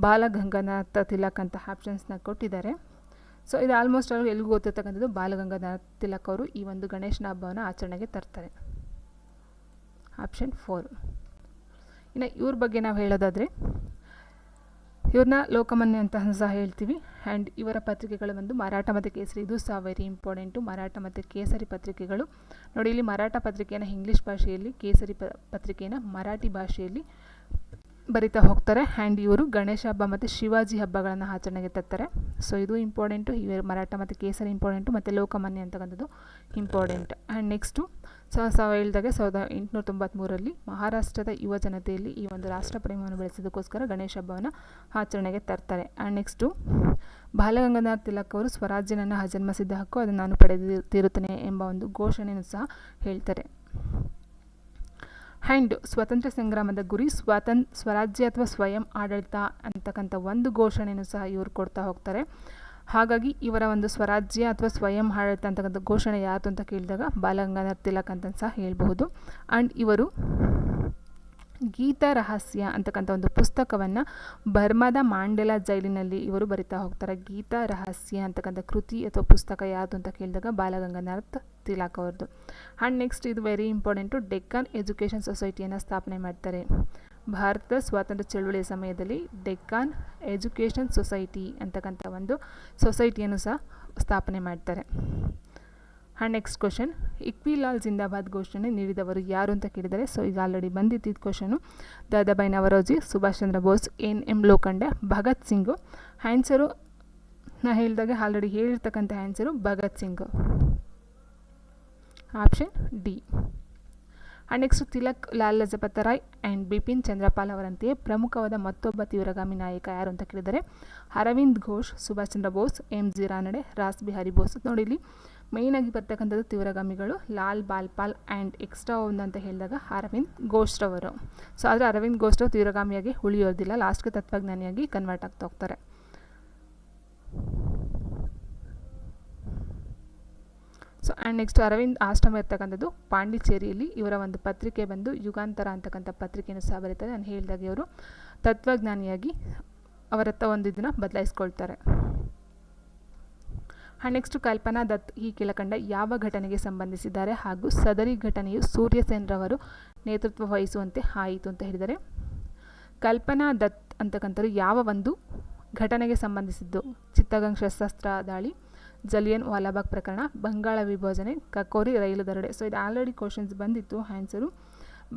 ಬಾಲಗಂಗಾನಾಥ ತಿಲಕ್ ಅಂತ ಆಪ್ಷನ್ಸ್ನ ಕೊಟ್ಟಿದ್ದಾರೆ. ಸೊ ಇದು ಆಲ್ಮೋಸ್ಟ್ ಅವ್ರಿಗೆ ಎಲ್ಲಿಗೂ ಗೊತ್ತಿರ್ತಕ್ಕಂಥದ್ದು ಬಾಲಗಂಗಾನಾಥ ತಿಲಕ್ ಅವರು ಈ ಒಂದು ಗಣೇಶನ ಹಬ್ಬವನ್ನು ಆಚರಣೆಗೆ ತರ್ತಾರೆ. ಆಪ್ಷನ್ ಫೋರ್ ಇನ್ನು ಇವ್ರ ಬಗ್ಗೆ ನಾವು ಹೇಳೋದಾದರೆ ಇವ್ರನ್ನ ಲೋಕಮಾನ್ಯ ಅಂತ ಸಹ ಹೇಳ್ತೀವಿ. ಆ್ಯಂಡ್ ಇವರ ಪತ್ರಿಕೆಗಳು ಬಂದು ಮರಾಠ ಮತ್ತು ಕೇಸರಿ. ಇದು ಸಹ ವೆರಿ ಇಂಪಾರ್ಟೆಂಟು ಮರಾಠ ಮತ್ತು ಕೇಸರಿ ಪತ್ರಿಕೆಗಳು. ನೋಡಿ, ಇಲ್ಲಿ ಮರಾಠ ಪತ್ರಿಕೆಯನ್ನು ಇಂಗ್ಲೀಷ್ ಭಾಷೆಯಲ್ಲಿ, ಕೇಸರಿ ಪ ಪತ್ರಿಕೆಯನ್ನು ಮರಾಠಿ ಭಾಷೆಯಲ್ಲಿ ಬರಿತಾ ಹೋಗ್ತಾರೆ. ಆ್ಯಂಡ್ ಇವರು ಗಣೇಶ ಹಬ್ಬ ಮತ್ತು ಶಿವಾಜಿ ಹಬ್ಬಗಳನ್ನು ಆಚರಣೆಗೆ ತರ್ತಾರೆ. ಸೊ ಇದು ಇಂಪಾರ್ಟೆಂಟು ಇವರು ಮರಾಠ ಮತ್ತು ಕೇಸರಿ ಇಂಪಾರ್ಟೆಂಟು ಮತ್ತು ಲೋಕಮಾನ್ಯ ಅಂತಕ್ಕಂಥದ್ದು ಇಂಪಾರ್ಟೆಂಟ್ ಆ್ಯಂಡ್ ನೆಕ್ಸ್ಟು ಸೊ ಸಾವ ಹೇಳ್ದಾಗೆ ಸಾವಿರದ ಎಂಟುನೂರ ತೊಂಬತ್ತ್ಮೂರರಲ್ಲಿ ಮಹಾರಾಷ್ಟ್ರದ ಯುವ ಜನತೆಯಲ್ಲಿ ಈ ಒಂದು ರಾಷ್ಟ್ರ ಪ್ರೇಮವನ್ನು ಬೆಳೆಸೋದಕ್ಕೋಸ್ಕರ ಗಣೇಶ ಹಬ್ಬವನ್ನು ಆಚರಣೆಗೆ ತರ್ತಾರೆ. ಆ್ಯಂಡ್ ನೆಕ್ಸ್ಟು ಬಾಲಗಂಗಾಧರ್ ತಿಲಕ್ ಅವರು ಸ್ವರಾಜ್ಯ ನನ್ನ ಜನ್ಮಸಿದ್ಧ ಹಕ್ಕು, ಅದನ್ನು ನಾನು ಪಡೆದು ತೀರುತ್ತೇನೆ ಎಂಬ ಒಂದು ಘೋಷಣೆಯನ್ನು ಸಹ ಹೇಳ್ತಾರೆ. ಆ್ಯಂಡ್ ಸ್ವಾತಂತ್ರ್ಯ ಸಂಗ್ರಾಮದ ಗುರಿ ಸ್ವಾತಂತ್ ಸ್ವರಾಜ್ಯ ಅಥವಾ ಸ್ವಯಂ ಆಡಳಿತ ಅಂತಕ್ಕಂಥ ಒಂದು ಘೋಷಣೆಯನ್ನು ಸಹ ಇವರು ಕೊಡ್ತಾ ಹೋಗ್ತಾರೆ. ಹಾಗಾಗಿ ಇವರ ಒಂದು ಸ್ವರಾಜ್ಯ ಅಥವಾ ಸ್ವಯಂ ಆಡಳಿತ ಅಂತಕ್ಕಂಥ ಘೋಷಣೆ ಯಾತು ಅಂತ ಕೇಳಿದಾಗ ಬಾಲಗಂಗಾಧರ ತಿಲಕ್ ಅಂತ ಸಹ ಹೇಳಬಹುದು. ಆ್ಯಂಡ್ ಇವರು ಗೀತಾ ರಹಸ್ಯ ಅಂತಕ್ಕಂಥ ಒಂದು ಪುಸ್ತಕವನ್ನು ಬರ್ಮಾದ ಮಾಂಡೆಲಾ ಜೈಲಿನಲ್ಲಿ ಇವರು ಬರಿತಾ ಹೋಗ್ತಾರೆ. ಗೀತಾ ರಹಸ್ಯ ಅಂತಕ್ಕಂಥ ಕೃತಿ ಅಥವಾ ಪುಸ್ತಕ ಯಾವುದು ಅಂತ ಕೇಳಿದಾಗ ಬಾಲಗಂಗಾಧರ ತಿಲಾಕ್ ಅವ್ರದ್ದು. ಆ್ಯಂಡ್ ನೆಕ್ಸ್ಟ್ ಇದು ವೆರಿ ಇಂಪಾರ್ಟೆಂಟು ಡೆಕ್ಕನ್ ಎಜುಕೇಷನ್ ಸೊಸೈಟಿಯನ್ನು ಸ್ಥಾಪನೆ ಮಾಡ್ತಾರೆ. ಭಾರತದ ಸ್ವಾತಂತ್ರ್ಯ ಚಳುವಳಿಯ ಸಮಯದಲ್ಲಿ ಡೆಕ್ಕಾನ್ ಎಜುಕೇಷನ್ ಸೊಸೈಟಿ ಅಂತಕ್ಕಂಥ ಒಂದು ಸೊಸೈಟಿಯನ್ನು ಸಹ ಸ್ಥಾಪನೆ ಮಾಡ್ತಾರೆ. ಆ್ಯಂಡ್ ನೆಕ್ಸ್ಟ್ ಕ್ವಶನ್ ಇಕ್ವಿಲಾಲ್ ಜಿಂದಾಬಾದ್ ಘೋಷಣೆ ನೀಡಿದವರು ಯಾರು ಅಂತ ಕೇಳಿದರೆ ಸೊ ಈಗ ಆಲ್ರೆಡಿ ಬಂದಿದ್ದ question Dadabhai Naoroji, Subhash Chandra Bose, N M Lokhande Bhagat Singh answer ನಾ ಹೇಳಿದಾಗ ಆಲ್ರೆಡಿ ಹೇಳಿರ್ತಕ್ಕಂಥ answer Bhagat Singh. Option D and next Tilak, Lal Lajpat Rai and Bipin Chandrapal ಅವರಂತೆಯೇ ಪ್ರಮುಖವಾದ ಮತ್ತೊಬ್ಬ ತೀವ್ರಗಾಮಿ ನಾಯಕ ಯಾರು ಅಂತ ಕೇಳಿದರೆ ಅರವಿಂದ್ ಘೋಷ್, ಸುಭಾಷ್ ಚಂದ್ರ ಬೋಸ್, ಎಂ ಜಿ ರಾನಡೆ, ರಾಸ್ ಬಿಹಾರಿ ಬೋಸ್. ನೋಡಿ ಇಲ್ಲಿ ಮೇಯ್ನಾಗಿ ಬರ್ತಕ್ಕಂಥದ್ದು ತೀವ್ರಗಾಮಿಗಳು ಲಾಲ್ ಬಾಲ್ಪಾಲ್ ಆ್ಯಂಡ್ ಎಕ್ಸ್ಟ್ರಾ ಒಂದು ಅಂತ ಹೇಳಿದಾಗ ಅರವಿಂದ್ ಘೋಷ್ರವರು ಸೊ ಆದರೆ ಅರವಿಂದ್ ಘೋಷ್ರವ್ ತೀವ್ರಗಾಮಿಯಾಗಿ ಉಳಿಯೋದಿಲ್ಲ ಲಾಸ್ಟ್ಗೆ ತತ್ವಜ್ಞಾನಿಯಾಗಿ ಕನ್ವರ್ಟ್ ಆಗ್ತಾ ಹೋಗ್ತಾರೆ. ಸೊ ಆ್ಯಂಡ್ ನೆಕ್ಸ್ಟ್ ಅರವಿಂದ್ ಆಶ್ರಮ ಇರ್ತಕ್ಕಂಥದ್ದು ಪಾಂಡಿಚೇರಿಯಲ್ಲಿ ಇವರ ಒಂದು ಪತ್ರಿಕೆ ಬಂದು ಯುಗಾಂತರ ಅಂತಕ್ಕಂಥ ಪತ್ರಿಕೆಯನ್ನು ಸಹ ಬರೀತಾರೆ. ನಾನು ಹೇಳಿದಾಗೆ ಅವರು ತತ್ವಜ್ಞಾನಿಯಾಗಿ ಅವರತ್ತ ಒಂದು ಇದನ್ನು ಬದಲಾಯಿಸ್ಕೊಳ್ತಾರೆ. ನೆಕ್ಸ್ಟ್ ಕಲ್ಪನಾ ದತ್ ಈ ಕೆಳಕಂಡ ಯಾವ ಘಟನೆಗೆ ಸಂಬಂಧಿಸಿದ್ದಾರೆ ಹಾಗೂ ಸದರಿ ಘಟನೆಯು ಸೂರ್ಯಸೇನ್ರವರು ನೇತೃತ್ವ ವಹಿಸುವಂತೆ ಆಯಿತು ಅಂತ ಹೇಳಿದರೆ ಕಲ್ಪನಾ ದತ್ ಅಂತಕ್ಕಂಥವ್ರು ಯಾವ ಒಂದು ಘಟನೆಗೆ ಸಂಬಂಧಿಸಿದ್ದು? ಚಿತ್ತಗಂಗ್ ಶಸ್ತ್ರಾಸ್ತ್ರ ದಾಳಿ ಜಲಿಯನ್ ವಾಲಾಬಾಗ್ ಪ್ರಕರಣ, ಬಂಗಾಳ ವಿಭಜನೆ, ಕಕೋರಿ ರೈಲು ದರೋಡೆ. ಸೊ ಇದು ಆಲ್ರೆಡಿ ಕ್ವಶನ್ಸ್ ಬಂದಿತ್ತು ಆನ್ಸರು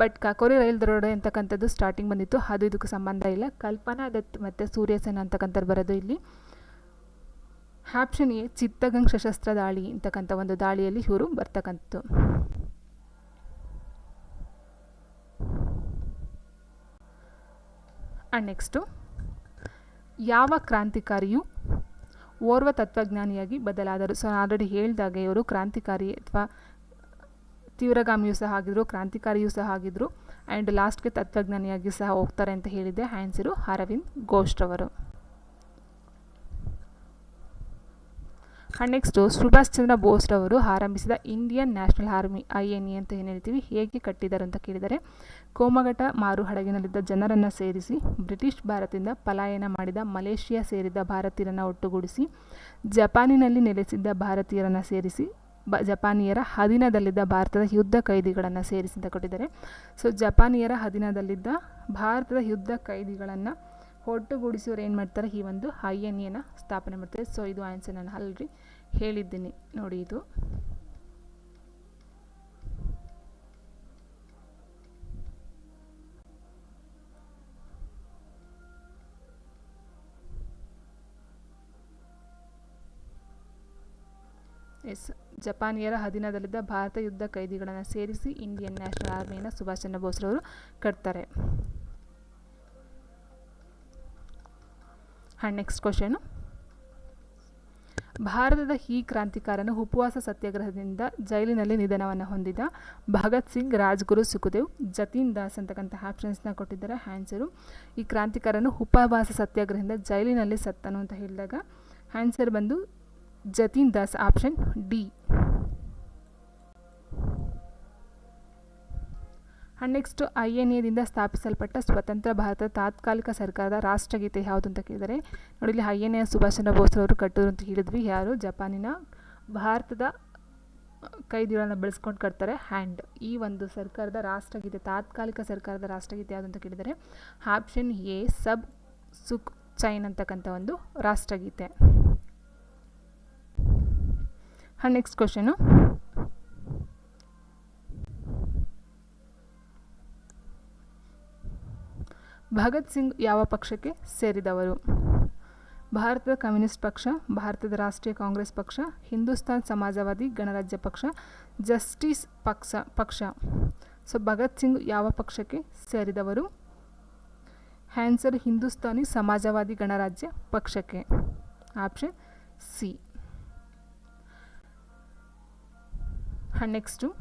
ಬಟ್ ಕಕೋರಿ ರೈಲು ದರೋಡೆ ಅಂತಕ್ಕಂಥದ್ದು ಸ್ಟಾರ್ಟಿಂಗ್ ಬಂದಿತ್ತು. ಅದು ಇದಕ್ಕೆ ಸಂಬಂಧ ಇಲ್ಲ. ಕಲ್ಪನಾ ದತ್ ಮತ್ತು ಸೂರ್ಯಸೇನ ಅಂತಕ್ಕಂಥದ್ದು ಬರೋದು ಇಲ್ಲಿ. ಆಪ್ಷನ್ ಎ, ಚಿತ್ತಗಂಗ್ ಸಶಸ್ತ್ರ ದಾಳಿ ಅಂತಕ್ಕಂಥ ಒಂದು ದಾಳಿಯಲ್ಲಿ ಇವರು ಬರ್ತಕ್ಕಂಥದ್ದು. ಆ್ಯಂಡ್ ನೆಕ್ಸ್ಟು ಯಾವ ಕ್ರಾಂತಿಕಾರಿಯು ಓರ್ವ ತತ್ವಜ್ಞಾನಿಯಾಗಿ ಬದಲಾದರು. ಸೊ ಆಲ್ರೆಡಿ ಹೇಳಿದಾಗ ಇವರು ಕ್ರಾಂತಿಕಾರಿ ಅಥವಾ ತೀವ್ರಗಾಮಿಯೂ ಸಹ ಆಗಿದ್ರು, ಕ್ರಾಂತಿಕಾರಿಯೂ ಸಹ ಆಗಿದ್ದರು ಆ್ಯಂಡ್ ಲಾಸ್ಟ್ಗೆ ತತ್ವಜ್ಞಾನಿಯಾಗಿ ಸಹ ಹೋಗ್ತಾರೆ ಅಂತ ಹೇಳಿದ್ದೆ. ಹ್ಯಾಂಡ್ಸಿರು ಅರವಿಂದ್ ಘೋಷ್ರವರು ಆ್ಯಂಡ್ ನೆಕ್ಸ್ಟು ಸುಭಾಷ್ ಚಂದ್ರ ಬೋಸ್ ರವರು ಆರಂಭಿಸಿದ Indian national army I N A ಅಂತ ಏನು ಹೇಳ್ತೀವಿ, ಹೇಗೆ ಕಟ್ಟಿದ್ದಾರೆ ಅಂತ ಕೇಳಿದರೆ, ಕೋಮಘಟ ಮಾರು ಹಡಗಿನಲ್ಲಿದ್ದ ಜನರನ್ನು ಸೇರಿಸಿ, ಬ್ರಿಟಿಷ್ ಭಾರತದಿಂದ ಪಲಾಯನ ಮಾಡಿದ ಮಲೇಷಿಯಾ ಸೇರಿದ ಭಾರತೀಯರನ್ನು ಒಟ್ಟುಗೂಡಿಸಿ, ಜಪಾನಿನಲ್ಲಿ ನೆಲೆಸಿದ್ದ ಭಾರತೀಯರನ್ನು ಸೇರಿಸಿ, ಬ, ಜಪಾನಿಯರ ಅಧೀನದಲ್ಲಿದ್ದ ಭಾರತದ ಯುದ್ಧ ಕೈದಿಗಳನ್ನು ಸೇರಿಸಿದ ಕೊಟ್ಟಿದ್ದಾರೆ. ಸೊ ಜಪಾನಿಯರ ಅಧೀನದಲ್ಲಿದ್ದ ಭಾರತದ ಯುದ್ಧ ಕೈದಿಗಳನ್ನು ಒಟ್ಟುಗೂಡಿಸೋರು ಏನು ಮಾಡ್ತಾರೆ? ಈ ಒಂದು ಎನ ಸ್ಥಾಪನೆ ಮಾಡ್ತಾರೆ. ಸೊ ಇದು ಆನ್ಸರ್ ನಾನು ಆಲ್ರೆಡಿ ಹೇಳಿದ್ದೀನಿ. ನೋಡಿ ಇದು. ಎಸ್. ಜಪಾನಿಯರ ಅಧೀನದಲ್ಲಿದ್ದ ಭಾರತ ಯುದ್ಧ ಕೈದಿಗಳನ್ನು ಸೇರಿಸಿ ಇಂಡಿಯನ್ ನ್ಯಾಷನಲ್ ಆರ್ಮಿಯನ್ನು ಸುಭಾಷ್ ಚಂದ್ರ ಬೋಸ್ರವರು ಕಟ್ತಾರೆ. ಆ್ಯಂಡ್ ನೆಕ್ಸ್ಟ್ ಕ್ವಶನು ಭಾರತದ ಈ ಕ್ರಾಂತಿಕಾರನು ಉಪವಾಸ ಸತ್ಯಾಗ್ರಹದಿಂದ ಜೈಲಿನಲ್ಲಿ ನಿಧನವನ್ನು ಹೊಂದಿದ ಭಗತ್ ಸಿಂಗ್, ರಾಜ್ಗುರು ಸುಖದೇವ್, ಜತೀನ್ ದಾಸ್ ಅಂತಕ್ಕಂಥ ಆಪ್ಷನ್ಸ್ನ ಕೊಟ್ಟಿದ್ದಾರೆ. ಆನ್ಸರು ಈ ಕ್ರಾಂತಿಕಾರನು ಉಪವಾಸ ಸತ್ಯಾಗ್ರಹದಿಂದ ಜೈಲಿನಲ್ಲಿ ಸತ್ತನು ಅಂತ ಹೇಳಿದಾಗ ಆನ್ಸರ್ ಬಂದು Jatin Das option D. Next I N ಎದಿಂದ ಸ್ಥಾಪಿಸಲ್ಪಟ್ಟ ಸ್ವತಂತ್ರ ಭಾರತದ ತಾತ್ಕಾಲಿಕ ಸರ್ಕಾರದ ರಾಷ್ಟ್ರಗೀತೆ ಯಾವುದು ಅಂತ ಕೇಳಿದರೆ, ನೋಡಿ ಇಲ್ಲಿ I N A Subhash Chandra ಬೋಸ್ರವರು ಕಟ್ಟೋರು ಅಂತ ಹೇಳಿದ್ವಿ. ಯಾರು? ಜಪಾನಿನ ಭಾರತದ ಕೈದಿಗಳನ್ನು ಬೆಳೆಸ್ಕೊಂಡು ಕಟ್ತಾರೆ. ಹ್ಯಾಂಡ್ ಈ ಒಂದು ಸರ್ಕಾರದ ರಾಷ್ಟ್ರಗೀತೆ, ತಾತ್ಕಾಲಿಕ ಸರ್ಕಾರದ ರಾಷ್ಟ್ರಗೀತೆ ಯಾವುದು ಅಂತ ಕೇಳಿದರೆ, ಆಪ್ಷನ್ ಎ, ಸಬ್ ಸುಕ್ ಚೈನ್ ಅಂತಕ್ಕಂಥ ಒಂದು ರಾಷ್ಟ್ರಗೀತೆ. ನೆಕ್ಸ್ಟ್ ಕ್ವಶನು ಭಗತ್ ಸಿಂಗ್ ಯಾವ ಪಕ್ಷಕ್ಕೆ ಸೇರಿದವರು? ಭಾರತದ ಕಮ್ಯುನಿಸ್ಟ್ ಪಕ್ಷ, ಭಾರತದ ರಾಷ್ಟ್ರೀಯ ಕಾಂಗ್ರೆಸ್ ಪಕ್ಷ, ಹಿಂದೂಸ್ತಾನ್ ಸಮಾಜವಾದಿ ಗಣರಾಜ್ಯ ಪಕ್ಷ, ಜಸ್ಟಿಸ್ ಪಕ್ಷ ಪಕ್ಷ. ಸೊ ಭಗತ್ ಸಿಂಗ್ ಯಾವ ಪಕ್ಷಕ್ಕೆ ಸೇರಿದವರು? ಹ್ಯಾನ್ಸರ್ ಹಿಂದೂಸ್ತಾನಿ ಸಮಾಜವಾದಿ ಗಣರಾಜ್ಯ ಪಕ್ಷಕ್ಕೆ. Option C. ನೆಕ್ಸ್ಟು.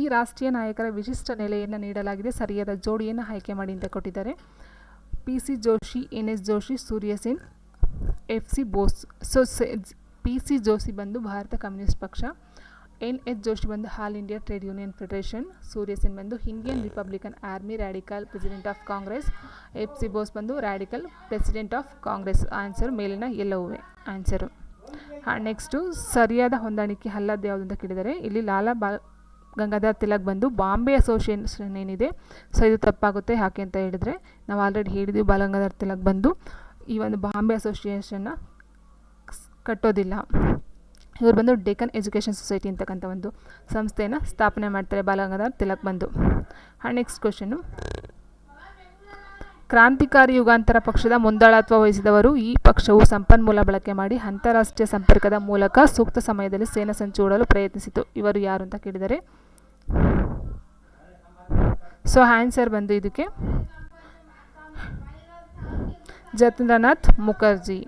ಈ ರಾಷ್ಟ್ರೀಯ ನಾಯಕರ ವಿಶಿಷ್ಟ ನೆಲೆಯನ್ನು ನೀಡಲಾಗಿದೆ. ಸರಿಯಾದ ಜೋಡಿಯನ್ನು ಆಯ್ಕೆ ಮಾಡಿ ಅಂತ ಕೊಟ್ಟಿದ್ದಾರೆ. P C Joshi, N S Joshi, Surya Sen, F C Bose, so P C Joshi ಬಂದು ಭಾರತ ಕಮ್ಯುನಿಸ್ಟ್ ಪಕ್ಷ, ಎನ್ ಎಸ್ ಜೋಶಿ ಬಂದು all India trade union federation, Surya Sen ಬಂದು Indian republican army radical president of Congress, F C Bose ಬಂದು radical president of Congress. Answer ಮೇಲಿನ ಎಲ್ಲವೂ answer. Next ಸರಿಯಾದ ಹೊಂದಾಣಿಕೆ ಅಲ್ಲದ್ದು ಯಾವುದು ಅಂತ ಕೇಳಿದರೆ, ಇಲ್ಲಿ ಲಾಲಾ ಬಾ ಗಂಗಾಧರ್ ತಿಲಕ್ ಬಂದು ಬಾಂಬೆ ಅಸೋಸಿಯೇಷನ್ ಏನಿದೆ, ಸೊ ಇದು ತಪ್ಪಾಗುತ್ತೆ ಯಾಕೆ ಅಂತ ಹೇಳಿದರೆ, ನಾವು ಆಲ್ರೆಡಿ ಹೇಳಿದ್ವಿ ಬಾಲಗಂಗಾಧರ್ ತಿಲಕ್ ಬಂದು ಈ ಒಂದು ಬಾಂಬೆ ಅಸೋಸಿಯೇಷನ್ನ ಕಟ್ಟೋದಿಲ್ಲ. ಇವರು ಬಂದು ಡೆಕನ್ ಎಜುಕೇಷನ್ ಸೊಸೈಟಿ ಅಂತಕ್ಕಂಥ ಒಂದು ಸಂಸ್ಥೆಯನ್ನು ಸ್ಥಾಪನೆ ಮಾಡ್ತಾರೆ ಬಾಲಗಂಗಾಧರ್ ತಿಲಕ್ ಬಂದು ನೆಕ್ಸ್ಟ್ ಕ್ವಶನು ಕ್ರಾಂತಿಕಾರಿ ಯುಗಾಂತರ ಪಕ್ಷದ ಮುಂದಾಳತ್ವ ವಹಿಸಿದವರು ಈ ಪಕ್ಷವು ಸಂಪನ್ಮೂಲ ಬಳಕೆ ಮಾಡಿ ಅಂತಾರಾಷ್ಟ್ರೀಯ ಸಂಪರ್ಕದ ಮೂಲಕ ಸೂಕ್ತ ಸಮಯದಲ್ಲಿ ಸೇನಾ ಸಂಚು ಹೂಡಲು ಪ್ರಯತ್ನಿಸಿತು. ಇವರು ಯಾರು ಅಂತ ಕೇಳಿದರೆ ಸೊ ಆನ್ಸರ್ ಬಂದು ಇದಕ್ಕೆ. ಜತಿಂದ್ರನಾಥ್ ಮುಖರ್ಜಿ.